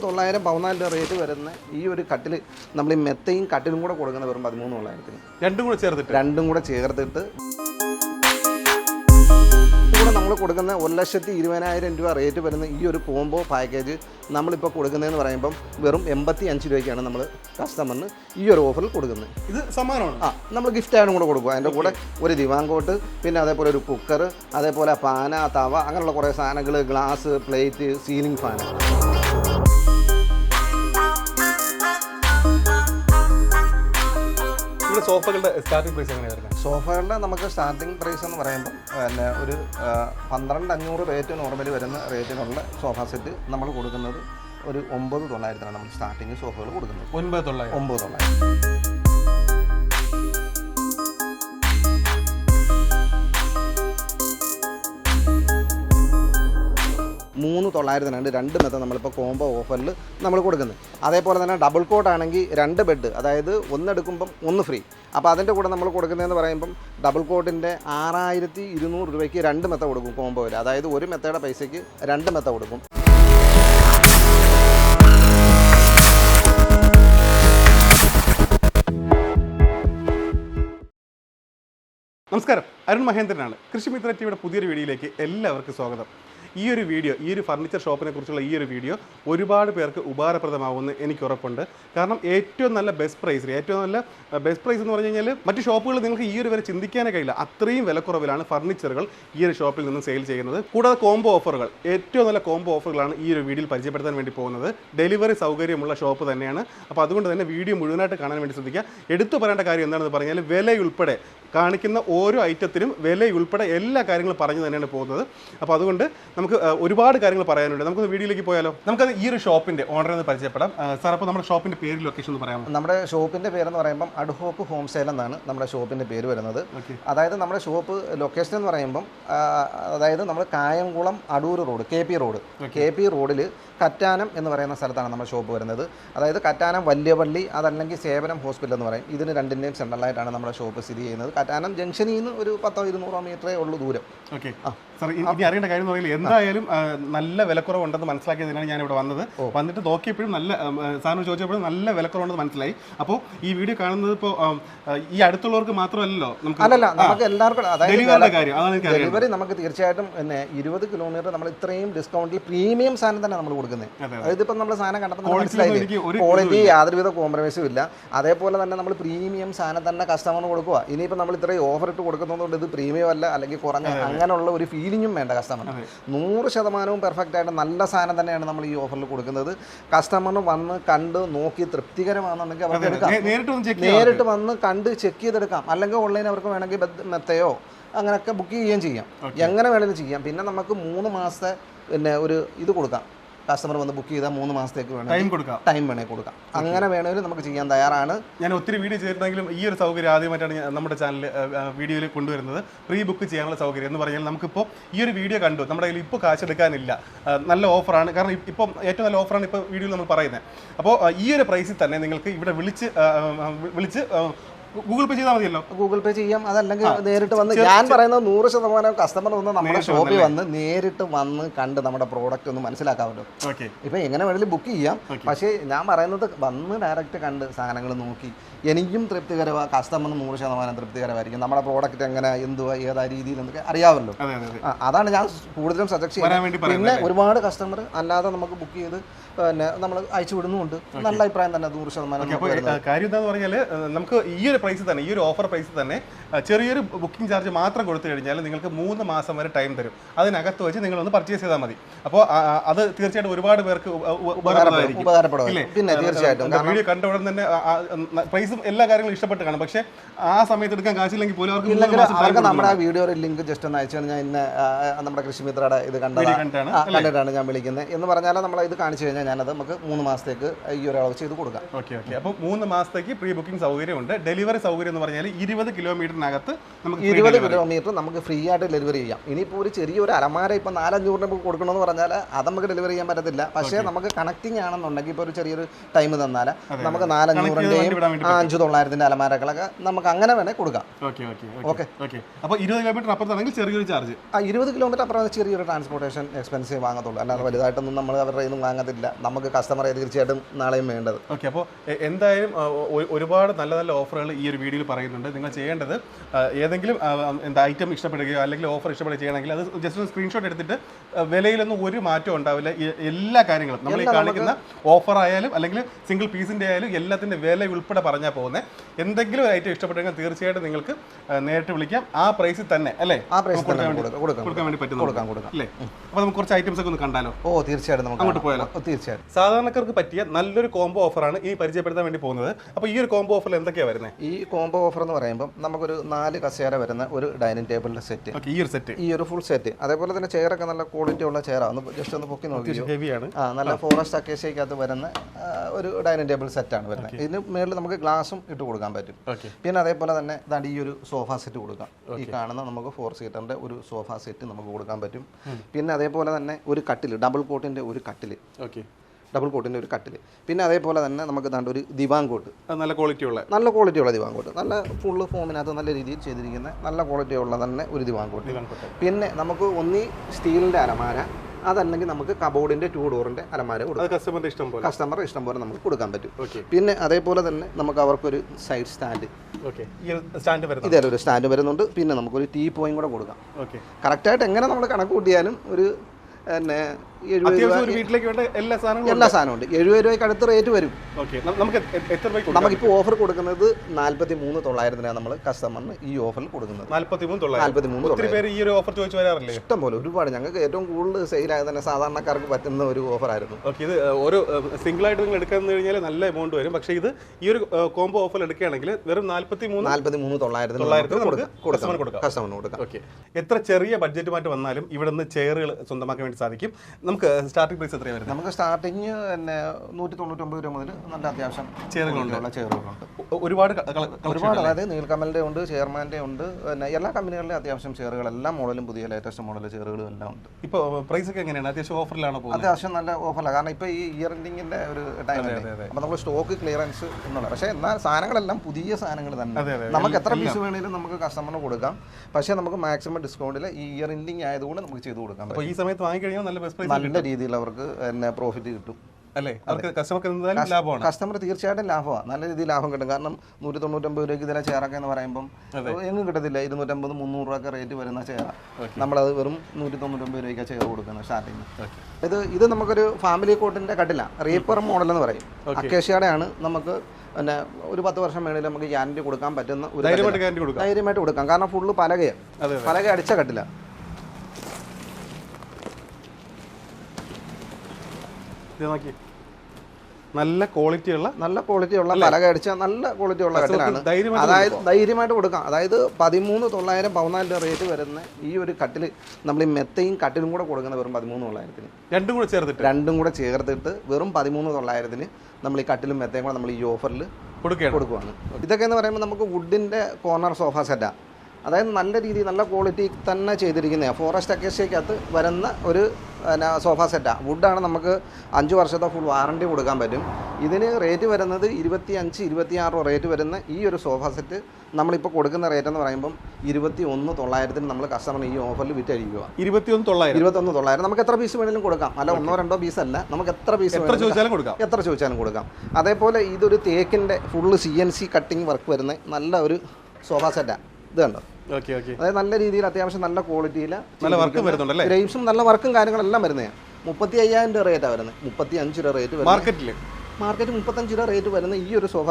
തൊള്ളായിരം പതിനാലിന്റെ റേറ്റ് വരുന്ന ഈ ഒരു കട്ടിൽ നമ്മൾ ഈ മെത്തയും കട്ടിലും കൂടെ കൊടുക്കുന്ന വെറും പതിമൂന്ന് തൊള്ളായിരത്തിന്. രണ്ടും കൂടെ ചേർത്തിട്ട്? രണ്ടും കൂടെ ചേർത്തിട്ട് കൂടെ നമ്മൾ കൊടുക്കുന്ന ഒരു ലക്ഷത്തി ഇരുപതിനായിരം രൂപ റേറ്റ് വരുന്ന ഈ ഒരു കോംബോ പാക്കേജ് നമ്മളിപ്പോൾ കൊടുക്കുന്നതെന്ന് പറയുമ്പം വെറും എൺപത്തി അഞ്ച് രൂപയ്ക്കാണ് നമ്മൾ കസ്റ്റമറിന് ഈ ഒരു ഓഫറിൽ കൊടുക്കുന്നത്. ഇത് സമ്മാനമാണ്? ആ നമ്മൾ ഗിഫ്റ്റ് ആയാലും കൂടെ കൊടുക്കും അതിന്റെ കൂടെ ഒരു ദിവാങ്കോട്ട് പിന്നെ അതേപോലെ ഒരു കുക്കർ അതേപോലെ പാന തവ അങ്ങനെയുള്ള കുറേ സാധനങ്ങൾ ഗ്ലാസ് പ്ലേറ്റ് സീലിംഗ് ഫാൻ ഇവിടെ സോഫകളുടെ സ്റ്റാർട്ടിംഗ് പ്രൈസ് എങ്ങനെയാണ് വരുന്നത്? സോഫകളുടെ നമുക്ക് സ്റ്റാർട്ടിംഗ് പ്രൈസ് എന്ന് പറയുമ്പോൾ പിന്നെ ഒരു പന്ത്രണ്ട് അഞ്ഞൂറ് റേറ്റ് നോർമലി വരുന്ന റേറ്റിനുള്ള സോഫ സെറ്റ് നമ്മൾ കൊടുക്കുന്നത് ഒരു ഒമ്പത് തൊള്ളായിരത്തിനാണ് നമ്മൾ സ്റ്റാർട്ടിങ് സോഫകൾ കൊടുക്കുന്നത്. ഒൻപത് തൊള്ളായിരം. ഒമ്പത് തൊള്ളായിരം. തൊള്ളായിരത്തിനാണ് രണ്ട് മെത്ത നമ്മളിപ്പോൾ കോംബോ ഓഫറിൽ നമ്മൾ കൊടുക്കുന്നത്. അതേപോലെ തന്നെ ഡബിൾ കോട്ട് ആണെങ്കിൽ രണ്ട് ബെഡ് അതായത് ഒന്നെടുക്കുമ്പം ഒന്ന് ഫ്രീ അപ്പോൾ അതിന്റെ കൂടെ നമ്മൾ കൊടുക്കുന്നതെന്ന് പറയുമ്പം ഡബിൾ കോട്ടിന്റെ ആറായിരത്തി ഇരുന്നൂറ് രൂപയ്ക്ക് രണ്ട് മെത്ത കൊടുക്കും കോംബോയിൽ അതായത് ഒരു മെത്തയുടെ പൈസയ്ക്ക് രണ്ട് മെത്ത കൊടുക്കും. നമസ്കാരം. അരുൺ മഹേന്ദ്രനാണ്. കൃഷിമിത്ര ടിവിയുടെ പുതിയൊരു വീഡിയോയിലേക്ക് എല്ലാവർക്കും സ്വാഗതം. ഈ ഒരു വീഡിയോ ഈ ഒരു ഫർണിച്ചർ ഷോപ്പിനെ കുറിച്ചുള്ള ഈ ഒരു വീഡിയോ ഒരുപാട് പേർക്ക് ഉപകാരപ്രദമാവുമെന്ന് എനിക്ക് ഉറപ്പുണ്ട്. കാരണം ഏറ്റവും നല്ല ബെസ്റ്റ് പ്രൈസിൽ ഏറ്റവും നല്ല ബെസ്റ്റ് പ്രൈസ് എന്ന് പറഞ്ഞു കഴിഞ്ഞാൽ മറ്റ് ഷോപ്പുകൾ നിങ്ങൾക്ക് ഈ ഒരു വരെ ചിന്തിക്കാനേ കഴിയില്ല. അത്രയും വിലക്കുറവിലാണ് ഫർണിച്ചറുകൾ ഈ ഒരു ഷോപ്പിൽ നിന്ന് സെയിൽ ചെയ്യുന്നത്. കൂടാതെ കോംബോ ഓഫറുകൾ ഏറ്റവും നല്ല കോംബോ ഓഫറുകളാണ് ഈ ഒരു വീഡിയോയിൽ പരിചയപ്പെടുത്താൻ വേണ്ടി പോകുന്നത്. ഡെലിവറി സൗകര്യമുള്ള ഷോപ്പ് തന്നെയാണ്. അപ്പോൾ അതുകൊണ്ട് തന്നെ വീഡിയോ മുഴുവനായിട്ട് കാണാൻ വേണ്ടി ശ്രദ്ധിക്കുക. എടുത്തു പറയേണ്ട കാര്യം എന്താണെന്ന് പറഞ്ഞാൽ വിലയുൾപ്പെടെ കാണിക്കുന്ന ഓരോ ഐറ്റത്തിനും വിലയുൾപ്പെടെ എല്ലാ കാര്യങ്ങളും പറഞ്ഞു തന്നെയാണ് പോകുന്നത്. അപ്പോൾ അതുകൊണ്ട് നമുക്ക് ഒരുപാട് കാര്യങ്ങൾ പറയാനുണ്ട്. നമുക്ക് വീഡിയോയിലേക്ക് പോയാലോ? നമുക്ക് ഈ ഒരു ഷോപ്പിന്റെ ഓണറിൽ നിന്ന് പരിചയപ്പെടാം. സാർ അപ്പോൾ നമ്മുടെ ഷോപ്പിന്റെ പേര് ലൊക്കേഷൻ എന്ന് പറയാമോ? നമ്മുടെ ഷോപ്പിന്റെ പേരെന്ന് പറയുമ്പം അഡ്ഹോപ്പ് ഹോം സെയിൽ എന്നാണ് നമ്മുടെ ഷോപ്പിന്റെ പേര് വരുന്നത്. അതായത് നമ്മുടെ ഷോപ്പ് ലൊക്കേഷൻ എന്ന് പറയുമ്പം അതായത് നമ്മൾ Kayamkulam Adoor road K P road. K P റോഡിൽ കറ്റാനം എന്ന് പറയുന്ന സ്ഥലത്താണ് നമ്മുടെ ഷോപ്പ് വരുന്നത്. അതായത് കറ്റാനം വല്യപള്ളി അതല്ലെങ്കിൽ സേവനം ഹോസ്പിറ്റൽ എന്ന് പറയും. ഇതിന് രണ്ടിന്റെയും സെൻട്രലായിട്ടാണ് നമ്മുടെ ഷോപ്പ് സ്ഥിതി ചെയ്യുന്നത്. കറ്റാനം ജംഗ്ഷനിൽ നിന്ന് ഒരു പത്തോ ഇരുന്നൂറോ മീറ്ററേ ഉള്ളൂ ദൂരം. ഓക്കെ. സാർ ഇനി അറിയേണ്ട കാര്യം എന്ന് പറയുന്നത് എന്തായാലും നല്ല വിലക്കുറവുണ്ടെന്ന് മനസ്സിലാക്കിയതിനാണ് ഞാൻ ഇവിടെ വന്നത് വന്നിട്ട് നോക്കിയപ്പോഴും നല്ല സാധനം സാറിന് ചോദിച്ചപ്പോഴും നല്ല വിലക്കുറവുണ്ടെന്ന് മനസ്സിലായി. അപ്പോൾ ഈ വീഡിയോ കാണുന്നത് ഇപ്പോൾ ഈ അടുത്തുള്ളവർക്ക് മാത്രമല്ലല്ലോ നമുക്ക് അല്ലല്ല നമുക്ക് എല്ലാവർക്കും അതായത് ഡെലിവറിയുടെ കാര്യം അതാണ് ഡെലിവറി നമുക്ക് തീർച്ചയായിട്ടും പിന്നെ ഇരുപത് കിലോമീറ്റർ നമ്മൾ ഇത്രയും ഡിസ്കൗണ്ടിൽ പ്രീമിയം സാധനം തന്നെ നമ്മൾ കൊടുക്കുന്നത്. അതായത് ഇപ്പം നമ്മൾ സാധനം കണ്ടപ്പോൾ ക്വാളിറ്റി യാതൊരുവിധ കോംപ്രമൈസും ഇല്ല. അതേപോലെ തന്നെ നമ്മൾ പ്രീമിയം സാധനം തന്നെ കസ്റ്റമറിന് കൊടുക്കുക ഇനിയിപ്പോൾ നമ്മൾ ഇത്രയും ഓഫർ ഇട്ട് കൊടുക്കുന്നതുകൊണ്ട് ഇത് പ്രീമിയം അല്ല അല്ലെങ്കിൽ കുറഞ്ഞ അങ്ങനെയുള്ള ഒരു ഫീലിംഗും വേണ്ട കസ്റ്റമർ അതെ. നൂറ് ശതമാനവും പെർഫെക്റ്റ് ആയിട്ട് നല്ല സാധനം തന്നെയാണ് നമ്മൾ ഈ ഓഫറിൽ കൊടുക്കുന്നത്. കസ്റ്റമറിന് വന്ന് കണ്ട് നോക്കി തൃപ്തികരമാണെന്നുണ്ടെങ്കിൽ അവർക്ക് എടുക്കാം. നേരിട്ട് വന്ന് കണ്ട് ചെക്ക് ചെയ്തെടുക്കാം. അല്ലെങ്കിൽ ഓൺലൈൻ അവർക്ക് വേണമെങ്കിൽ മെത്തയോ അങ്ങനെയൊക്കെ ബുക്ക് ചെയ്യുകയും ചെയ്യാം. എങ്ങനെ വേണമെങ്കിലും ചെയ്യാം. പിന്നെ നമുക്ക് മൂന്ന് മാസത്തെ പിന്നെ ഒരു ഇത് കൊടുക്കാം. കസ്റ്റമർ വന്ന് ബുക്ക് ചെയ്താൽ മൂന്ന് മാസത്തേക്ക് വേണം. ടൈം കൊടുക്കാം. ടൈം വേണേ കൊടുക്കാം. അങ്ങനെ വേണമെങ്കിലും നമുക്ക് ചെയ്യാൻ തയ്യാറാണ്. ഞാൻ ഒത്തിരി വീഡിയോ ചെയ്തിട്ടുണ്ടെങ്കിലും ഈ ഒരു സൗകര്യം ആദ്യമായിട്ടാണ് നമ്മുടെ ചാനൽ വീഡിയോയിൽ കൊണ്ടുവരുന്നത്. പ്രീ ബുക്ക് ചെയ്യാനുള്ള സൗകര്യം എന്ന് പറഞ്ഞാൽ നമുക്കിപ്പോൾ ഈ ഒരു വീഡിയോ കണ്ടു. നമ്മുടെ കയ്യിൽ ഇപ്പോൾ കാശ് എടുക്കാനില്ല. നല്ല ഓഫറാണ്. കാരണം ഇപ്പം ഏറ്റവും നല്ല ഓഫറാണ് ഇപ്പോൾ വീഡിയോയിൽ നമ്മൾ പറയുന്നത്. അപ്പോൾ ഈ ഒരു പ്രൈസിൽ തന്നെ നിങ്ങൾക്ക് ഇവിടെ വിളിച്ച് വിളിച്ച് ഗൂഗിൾ പേ ചെയ്താൽ മതിയല്ലോ. ഗൂഗിൾ പേ ചെയ്യാം. അതല്ലെങ്കിൽ നേരിട്ട് വന്ന് ഞാൻ പറയുന്നത് നൂറ് ശതമാനം കസ്റ്റമർ വന്ന് നമ്മുടെ ഷോപ്പിൽ വന്ന് നേരിട്ട് വന്ന് കണ്ട് നമ്മുടെ പ്രോഡക്റ്റ് ഒന്ന് മനസ്സിലാക്കാമല്ലോ. ഇപ്പം എങ്ങനെ വേണമെങ്കിലും ബുക്ക് ചെയ്യാം. പക്ഷേ ഞാൻ പറയുന്നത് വന്ന് ഡയറക്റ്റ് കണ്ട് സാധനങ്ങൾ നോക്കി. എനിക്കും തൃപ്തികരമാണ് കസ്റ്റമറിന് നൂറ് ശതമാനം തൃപ്തികരമായിരിക്കും. നമ്മുടെ പ്രോഡക്റ്റ് എങ്ങനെ എന്തുവാ ഏതാ രീതിയിൽ എന്നൊക്കെ അറിയാമല്ലോ. അതാണ് ഞാൻ കൂടുതലും സജസ്റ്റ് ചെയ്യുന്നത്. പിന്നെ ഒരുപാട് കസ്റ്റമർ അല്ലാതെ നമുക്ക് ബുക്ക് ചെയ്ത് പിന്നെ നമ്മൾ അയച്ചു വിടുന്നുമുണ്ട്. നല്ല അഭിപ്രായം തന്നെ നൂറ് ശതമാനം കാര്യം എന്താന്ന് പറഞ്ഞാൽ നമുക്ക് ഈ ഒരു പ്രൈസ് തന്നെ ഈ ഒരു ഓഫർ പ്രൈസ് തന്നെ ചെറിയൊരു ബുക്കിംഗ് ചാർജ് മാത്രം കൊടുത്തു കഴിഞ്ഞാൽ നിങ്ങൾക്ക് മൂന്ന് മാസം വരെ ടൈം തരും. അതിനകത്ത് വെച്ച് നിങ്ങൾ ഒന്ന് പർച്ചേസ് ചെയ്താൽ മതി. അപ്പോൾ അത് തീർച്ചയായിട്ടും ഒരുപാട് പേർക്ക് ഉപകാരപ്പെടും പിന്നെ തീർച്ചയായിട്ടും. വീഡിയോ കണ്ട ഉടൻ തന്നെ പ്രൈസും എല്ലാ കാര്യങ്ങളും ഇഷ്ടപ്പെട്ട് കാണും. പക്ഷേ ആ സമയത്ത് എടുക്കാൻ കാശില്ലെങ്കിൽ പോലും അവർക്ക് നമ്മുടെ ആ കൊടുക്കണം. ലിങ്ക് ജസ്റ്റ് ഒന്ന് അയച്ചു കഴിഞ്ഞാൽ ഇന്ന നമ്മുടെ കൃഷിമിത്രയുടെ ഇത് കണ്ടതാണ് കണ്ടാണ് കണ്ടിട്ടാണ് ഞാൻ വിളിക്കുന്നത്. എന്ന് പറഞ്ഞാൽ നമ്മൾ ഇത് കാണിച്ചു കഴിഞ്ഞാൽ ഞാനത് നമുക്ക് മൂന്ന് മാസത്തേക്ക് ഈ ഒരു അളവ് ചെയ്ത് കൊടുക്കാം. Okay okay. അപ്പോൾ മൂന്ന് മാസത്തേക്ക് പ്രീ ബുക്കിംഗ് സൗകര്യമുണ്ട്. ഡെലിവറി സൗകര്യം എന്ന് പറഞ്ഞാൽ ഇരുപത് കിലോമീറ്ററിനകത്ത് നമുക്ക് ഇരുപത് കിലോമീറ്റർ നമുക്ക് ഫ്രീ ആയിട്ട് ഡെലിവറി ചെയ്യാം. ഇനിയിപ്പോൾ ഒരു ചെറിയൊരു അലമാര ഇപ്പോൾ നാലഞ്ഞൂറിന് നമുക്ക് കൊടുക്കണമെന്ന് പറഞ്ഞാൽ അത് നമുക്ക് ഡെലിവറി ചെയ്യാൻ പറ്റത്തില്ല. പക്ഷേ നമുക്ക് കണക്റ്റിംഗ് ആണെന്നുണ്ടെങ്കിൽ ഇപ്പോൾ ഒരു ചെറിയൊരു ടൈം തന്നാൽ നമുക്ക് നാലഞ്ഞൂറിന്റെയും അഞ്ച് തൊള്ളായിരത്തിന്റെ അലമാരകളൊക്കെ നമുക്ക് അങ്ങനെ വേണേൽ കൊടുക്കാം. Okay okay okay. ഓക്കെ. അപ്പോൾ ഇരുപത് കിലോമീറ്റർ അപ്പുറത്താണെങ്കിൽ ചെറിയൊരു ചാർജ് ആ ഇരുപത് കിലോമീറ്റർ അപ്പുറം ചെറിയൊരു ട്രാൻസ്പോർട്ടേഷൻ എക്സ്പെൻസീവ് വാങ്ങത്തുള്ളൂ. അല്ലാതെ വലുതായിട്ടൊന്നും നമ്മൾ അവരുടെ കയ്യിൽ നിന്ന് വാങ്ങത്തില്ല. നമുക്ക് കസ്റ്റമറെ തീർച്ചയായിട്ടും നാളെയും വേണ്ടത്. ഓക്കെ അപ്പോൾ എന്തായാലും ഒരുപാട് നല്ല നല്ല ഓഫറുകൾ ഈ ഒരു വീഡിയോയിൽ പറയുന്നുണ്ട്. നിങ്ങൾ ചെയ്യേണ്ടത് ഏതെങ്കിലും എന്താ ഐറ്റം ഇഷ്ടപ്പെടുകയോ അല്ലെങ്കിൽ ഓഫർ ഇഷ്ടപ്പെടുകയോ ചെയ്യണമെങ്കിൽ അത് ജസ്റ്റ് ഒന്ന് സ്ക്രീൻഷോട്ട് എടുത്തിട്ട് വിലയിലൊന്നും ഒരു മാറ്റവും ഉണ്ടാവില്ല. എല്ലാ കാര്യങ്ങളും നമ്മൾ ഈ കാണിക്കുന്ന ഓഫർ ആയാലും അല്ലെങ്കിൽ സിംഗിൾ പീസിന്റെ ആയാലും എല്ലാത്തിന്റെ വില ഉൾപ്പെടെ പറഞ്ഞാൽ പോകുന്നത് എന്തെങ്കിലും ഒരു ഐറ്റം ഇഷ്ടപ്പെട്ടെങ്കിൽ തീർച്ചയായിട്ടും നിങ്ങൾക്ക് നേരിട്ട് വിളിക്കാം. ആ പ്രൈസിൽ തന്നെ അല്ലേ? ആ പ്രൈസ് കൊടുക്കാൻ വേണ്ടി പറ്റും കൊടുക്കാം കൊടുക്കാം. അല്ലേ? അപ്പോൾ നമുക്ക് കുറച്ച് ഐറ്റംസ് ഒക്കെ ഒന്ന് കണ്ടാലോ? ഓ തീർച്ചയായിട്ടും നമുക്ക് അങ്ങോട്ട് പോയാലോ? ഓ, തീർച്ചയായിട്ടും സാധാരണക്കാർക്ക് പറ്റിയ നല്ലൊരു കോംബോ ഓഫറാണ് ഈ പരിചയപ്പെടുത്താൻ വേണ്ടി പോകുന്നത്. അപ്പോൾ ഈ ഒരു കോംബോ ഓഫറിൽ എന്തൊക്കെയാണ് വരുന്നത് ഈ കോംബോ ഓഫർ എന്ന് പറയുമ്പോൾ നമുക്കൊരു നാല് കസേര വരുന്ന ഒരു ഡൈനിങ് ടേബിളിന്റെ സെറ്റ് ഈ ഒരു സെറ്റ് ഈ ഒരു ഫുൾ സെറ്റ് അതേപോലെ തന്നെ ചെയറൊക്കെ നല്ല ക്വാളിറ്റി ഉള്ള ചെയറാണ് ജസ്റ്റ് ഒന്ന് പൊക്കി നോക്കി ഹെവിയാണ് ആ നല്ല ഫോറസ്റ്റ് അക്കേഷ്യക്കകത്ത് വരുന്ന ഒരു ഡൈനിങ് ടേബിൾ സെറ്റ് ആണ് വരുന്നത്. ഇതിന് മേളിൽ നമുക്ക് ഗ്ലാസും ഇട്ട് കൊടുക്കാൻ പറ്റും. പിന്നെ അതേപോലെ തന്നെ ദാണ്ട് ഈ ഒരു സോഫ സെറ്റ് കൊടുക്കാം. ഈ കാണുന്ന നമുക്ക് ഫോർ സീറ്ററിന്റെ ഒരു സോഫ സെറ്റ് നമുക്ക് കൊടുക്കാൻ പറ്റും. പിന്നെ അതേപോലെ തന്നെ ഒരു കട്ടിൽ ഡബിൾ കോട്ടിന്റെ ഒരു കട്ടിൽ ഓക്കെ. ഡബിൾ കോട്ടിന്റെ ഒരു കട്ടിൽ പിന്നെ അതേപോലെ തന്നെ നമുക്ക് ദാണ്ട് ഒരു ദിവാൻ കോട്ട് നല്ല ക്വാളിറ്റി ഉള്ള. നല്ല ക്വാളിറ്റി ഉള്ള ദിവാൻ കോട്ട് നല്ല ഫുള്ള് ഫോമിനകത്ത് നല്ല രീതിയിൽ ചെയ്തിരിക്കുന്ന നല്ല ക്വാളിറ്റി ഉള്ള തന്നെ ഒരു ദിവാൻ കോട്ട് പിന്നെ നമുക്ക് ഒന്നി സ്റ്റീലിന്റെ അലമാര. അതല്ലെങ്കിൽ നമുക്ക് കബോർഡിന്റെ ടൂ ഡോറിന്റെ അലമാര കൊടുക്കും. കസ്റ്റമറിന്റെ ഇഷ്ടം പോലെ. കസ്റ്റമർ ഇഷ്ടം പോലെ നമുക്ക് കൊടുക്കാൻ പറ്റും. പിന്നെ അതേപോലെ തന്നെ നമുക്ക് അവർക്കൊരു സൈഡ് സ്റ്റാൻഡ് സ്റ്റാൻഡ് ഇതേ ഒരു സ്റ്റാൻഡ് വരുന്നുണ്ട്. പിന്നെ നമുക്കൊരു ടീ പോയിന്റ് കൂടെ കൊടുക്കാം. ഓക്കെ കറക്റ്റായിട്ട് എങ്ങനെ നമ്മൾ കണക്ക് കൂട്ടിയാലും ഒരു പിന്നെ വീട്ടിലേക്ക് വേണ്ട എല്ലാ സാധനങ്ങളും എല്ലാ സാധനവും ഉണ്ട് എഴുപത് രൂപയ്ക്ക് അടുത്ത റേറ്റ് വരും. നമുക്ക് എത്ര നമുക്കിപ്പോൾ ഓഫർ കൊടുക്കുന്നത് നാൽപ്പത്തി മൂന്ന് തൊള്ളായിരത്തിനാണ് നമ്മൾ കസ്റ്റമറിന് ഈ ഓഫറിൽ കൊടുക്കുന്നത്. നാല്പത്തി മൂന്ന് തൊള്ളായിരം. മൂന്ന് പേര് ഈ ഒരു ഓഫർ ചോദിച്ചു വരാറില്ലേ? ഇഷ്ടം പോലെ ഒരുപാട്. ഞങ്ങൾക്ക് ഏറ്റവും കൂടുതൽ സെയിലായ തന്നെ സാധാരണക്കാർക്ക് പറ്റുന്ന ഒരു ഓഫറായിരുന്നു ഓക്കെ. ഇത് ഓരോ ഒരു സിംഗിൾ ആയിട്ട് നിങ്ങൾ എടുക്കാൻ കഴിഞ്ഞാൽ നല്ല എമൗണ്ട് വരും. പക്ഷേ ഇത് ഈ ഒരു കോംബോ ഓഫർ എടുക്കുകയാണെങ്കിൽ വെറും നാൽപ്പത്തി മൂന്ന് നാൽപ്പത്തി മൂന്ന് നമുക്ക് കസ്റ്റമറിന് കൊടുക്കാം. കസ്റ്റമറിന് കൊടുക്കാം. ഓക്കെ. എത്ര ചെറിയ ബഡ്ജറ്റുമായിട്ട് വന്നാലും ഇവിടെ നിന്ന് ചെയറുകൾ സ്വന്തമാക്കാൻ വേണ്ടി സാധിക്കും. നമുക്ക് സ്റ്റാർട്ടിംഗ് പ്രൈസ് എത്രയാണ് വരുന്നത്? നമുക്ക് സ്റ്റാർട്ടിങ് പിന്നെ നൂറ്റി തൊണ്ണൂറ്റൊമ്പത് രൂപ മുതൽ നല്ല അത്യാവശ്യം ചെയറുകളുണ്ട്. ഉള്ള ചെയറുകളുണ്ട്. ഒരുപാട് ഒരുപാട് അതായത് നീൽക്കമലിന്റെ ഉണ്ട് ചെയർമാന്റെ ഉണ്ട് പിന്നെ എല്ലാ കമ്പനികളിലെ അത്യാവശ്യം ചെയറുകൾ എല്ലാ മോഡലും പുതിയ ലേറ്റസ്റ്റ് മോഡൽ ചെയറുകളും എല്ലാം ഉണ്ട്. ഇപ്പോൾ പ്രൈസ് ഒക്കെ എങ്ങനെയാണ്? അത്യാവശ്യം ഓഫറിലാണ് പോകുന്നത്. അത്യാവശ്യം നല്ല ഓഫറല്ല കാരണം ഇപ്പോൾ ഈ ഇയർ എൻഡിങ്ങിന്റെ ഒരു ടൈം. അപ്പോൾ നമ്മൾ സ്റ്റോക്ക് ക്ലിയറൻസ് എന്നുള്ള പക്ഷേ എന്നാൽ സാധനങ്ങളെല്ലാം പുതിയ സാധനങ്ങൾ തന്നെ. നമുക്ക് എത്ര പീസ് വേണേലും നമുക്ക് കസ്റ്റമറിന് കൊടുക്കാം. പക്ഷേ നമുക്ക് മാക്സിമം ഡിസ്കൗണ്ടിൽ ഈ ഇയർ എൻഡിങ് ആയതുകൊണ്ട് നമുക്ക് ചെയ്ത് കൊടുക്കാം. അപ്പോൾ ഈ സമയത്ത് വാങ്ങിക്കഴിഞ്ഞാൽ നല്ല ബെസ്റ്റ് പ്രൈസ് നല്ല രീതിയിൽ അവർക്ക് എന്നെ പ്രോഫിറ്റ് കിട്ടും. അല്ലേ? അവർക്ക് കസ്റ്റമർക്ക് എന്തായാലും ലാഭമാണ്. കസ്റ്റമർ തീർച്ചയായിട്ടും ലാഭമാണ്. നല്ല രീതിയിൽ ലാഭം കിട്ടും. കാരണം നൂറ്റി തൊണ്ണൂറ്റമ്പത് രൂപയ്ക്ക് ഇതിലെ ചേറൊക്കെ എന്ന് പറയുമ്പം എങ്ങും കിട്ടത്തില്ല. ഇരുന്നൂറ്റമ്പത് മുന്നൂറ് രൂപ റേറ്റ് വരുന്ന ചേറ നമ്മളത് വെറും നൂറ്റി തൊണ്ണൂറ്റമ്പത് രൂപയ്ക്ക് ചേർ കൊടുക്കുന്നത് സ്റ്റാർട്ടിങ് ഇത് ഇത് നമുക്കൊരു ഫാമിലി കോട്ടിന്റെ കട്ടില. റീപ്പർ മോഡൽ എന്ന് പറയും. അക്കേഷ്യയുടെ ആണ് നമുക്ക് പിന്നെ ഒരു പത്ത് വർഷം വേണേൽ നമുക്ക് ഗ്യാരണ്ടി കൊടുക്കാൻ പറ്റുന്ന ഒരു ധൈര്യമായിട്ട് കൊടുക്കാം. കാരണം ഫുള്ള് പലകയാണ്. പലക അടിച്ച കട്ടില. ഇത് നോക്കി നല്ല ക്വാളിറ്റി ഉള്ള നല്ല ക്വാളിറ്റി ഉള്ള പലക അടിച്ച നല്ല ക്വാളിറ്റി ഉള്ള കട്ടിലാണ്. അതായത് ധൈര്യമായിട്ട് കൊടുക്കാം. അതായത് പതിമൂന്ന് തൊള്ളായിരം പതിനാല് രൂപ റേറ്റ് വരുന്ന ഈ ഒരു കട്ടിൽ നമ്മൾ ഈ മെത്തയും കട്ടിലും കൂടെ കൊടുക്കുന്ന വെറും പതിമൂന്ന് തൊള്ളായിരത്തിന്. രണ്ടും കൂടെ ചേർത്തിട്ട്? രണ്ടും കൂടെ ചേർത്തിട്ട് വെറും പതിമൂന്ന് തൊള്ളായിരത്തിന് നമ്മൾ ഈ കട്ടിലും മെത്തയും കൂടെ നമ്മൾ ഈ ഓഫറിൽ കൊടുക്കുകയാണ്. കൊടുക്കുവാണ്. ഇതൊക്കെ എന്ന് പറയുമ്പോൾ നമുക്ക് വുഡിന്റെ കോർണർ സോഫ സെറ്റാണ് അതായത് നല്ല രീതിയിൽ നല്ല ക്വാളിറ്റി തന്നെ ചെയ്തിരിക്കുന്ന. ഫോറസ്റ്റ് അക്കേഷ്യക്കകത്ത് വരുന്ന ഒരു പിന്നെ സോഫ സെറ്റാണ് വുഡാണ് നമുക്ക് അഞ്ച് വർഷത്തെ ഫുൾ വാറണ്ടി കൊടുക്കാൻ പറ്റും. ഇതിന് റേറ്റ് വരുന്നത് ഇരുപത്തി അഞ്ച് ഇരുപത്തി ആറ് റേറ്റ് വരുന്ന ഈ ഒരു സോഫ സെറ്റ് നമ്മളിപ്പോൾ കൊടുക്കുന്ന റേറ്റ് എന്ന് പറയുമ്പം ഇരുപത്തി ഒന്ന് തൊള്ളായിരത്തിന് നമ്മൾ കസ്റ്റമറിന് ഈ ഓഫറിൽ വിറ്റഴിക്കുക ഇരുപത്തിയൊന്ന് തൊള്ളായിരം? ഇരുപത്തൊന്ന് തൊള്ളായിരം. നമുക്ക് എത്ര പീസ് വേണമെങ്കിലും കൊടുക്കാം. അല്ല ഒന്നോ രണ്ടോ പീസ് അല്ല. നമുക്ക് എത്ര പീസ് എത്ര ചോദിച്ചാലും കൊടുക്കാം. എത്ര ചോദിച്ചാലും കൊടുക്കാം. അതേപോലെ ഇതൊരു തേക്കിന്റെ full C N C cutting work വരുന്ന നല്ല ഒരു സോഫ സെറ്റാണ് ഇത് കണ്ടോ? അതായത് നല്ല രീതിയിൽ അത്യാവശ്യം നല്ല ക്വാളിറ്റിയിൽ നല്ല വർക്കും വരുന്നുണ്ടല്ലേ? ഗ്രേപ്സും നല്ല വർക്കും കാര്യങ്ങളെല്ലാം വരുന്നതാണ് മുപ്പത്തി അയ്യായിരം രൂപ റേറ്റാണ് വരുന്നത്. മുപ്പത്തി അഞ്ച് രൂപ റേറ്റ് മാർക്കറ്റിൽ മാർക്കറ്റ് മുപ്പത്തഞ്ച് രൂപ റേറ്റ് വരുന്ന ഈ ഒരു സോഫ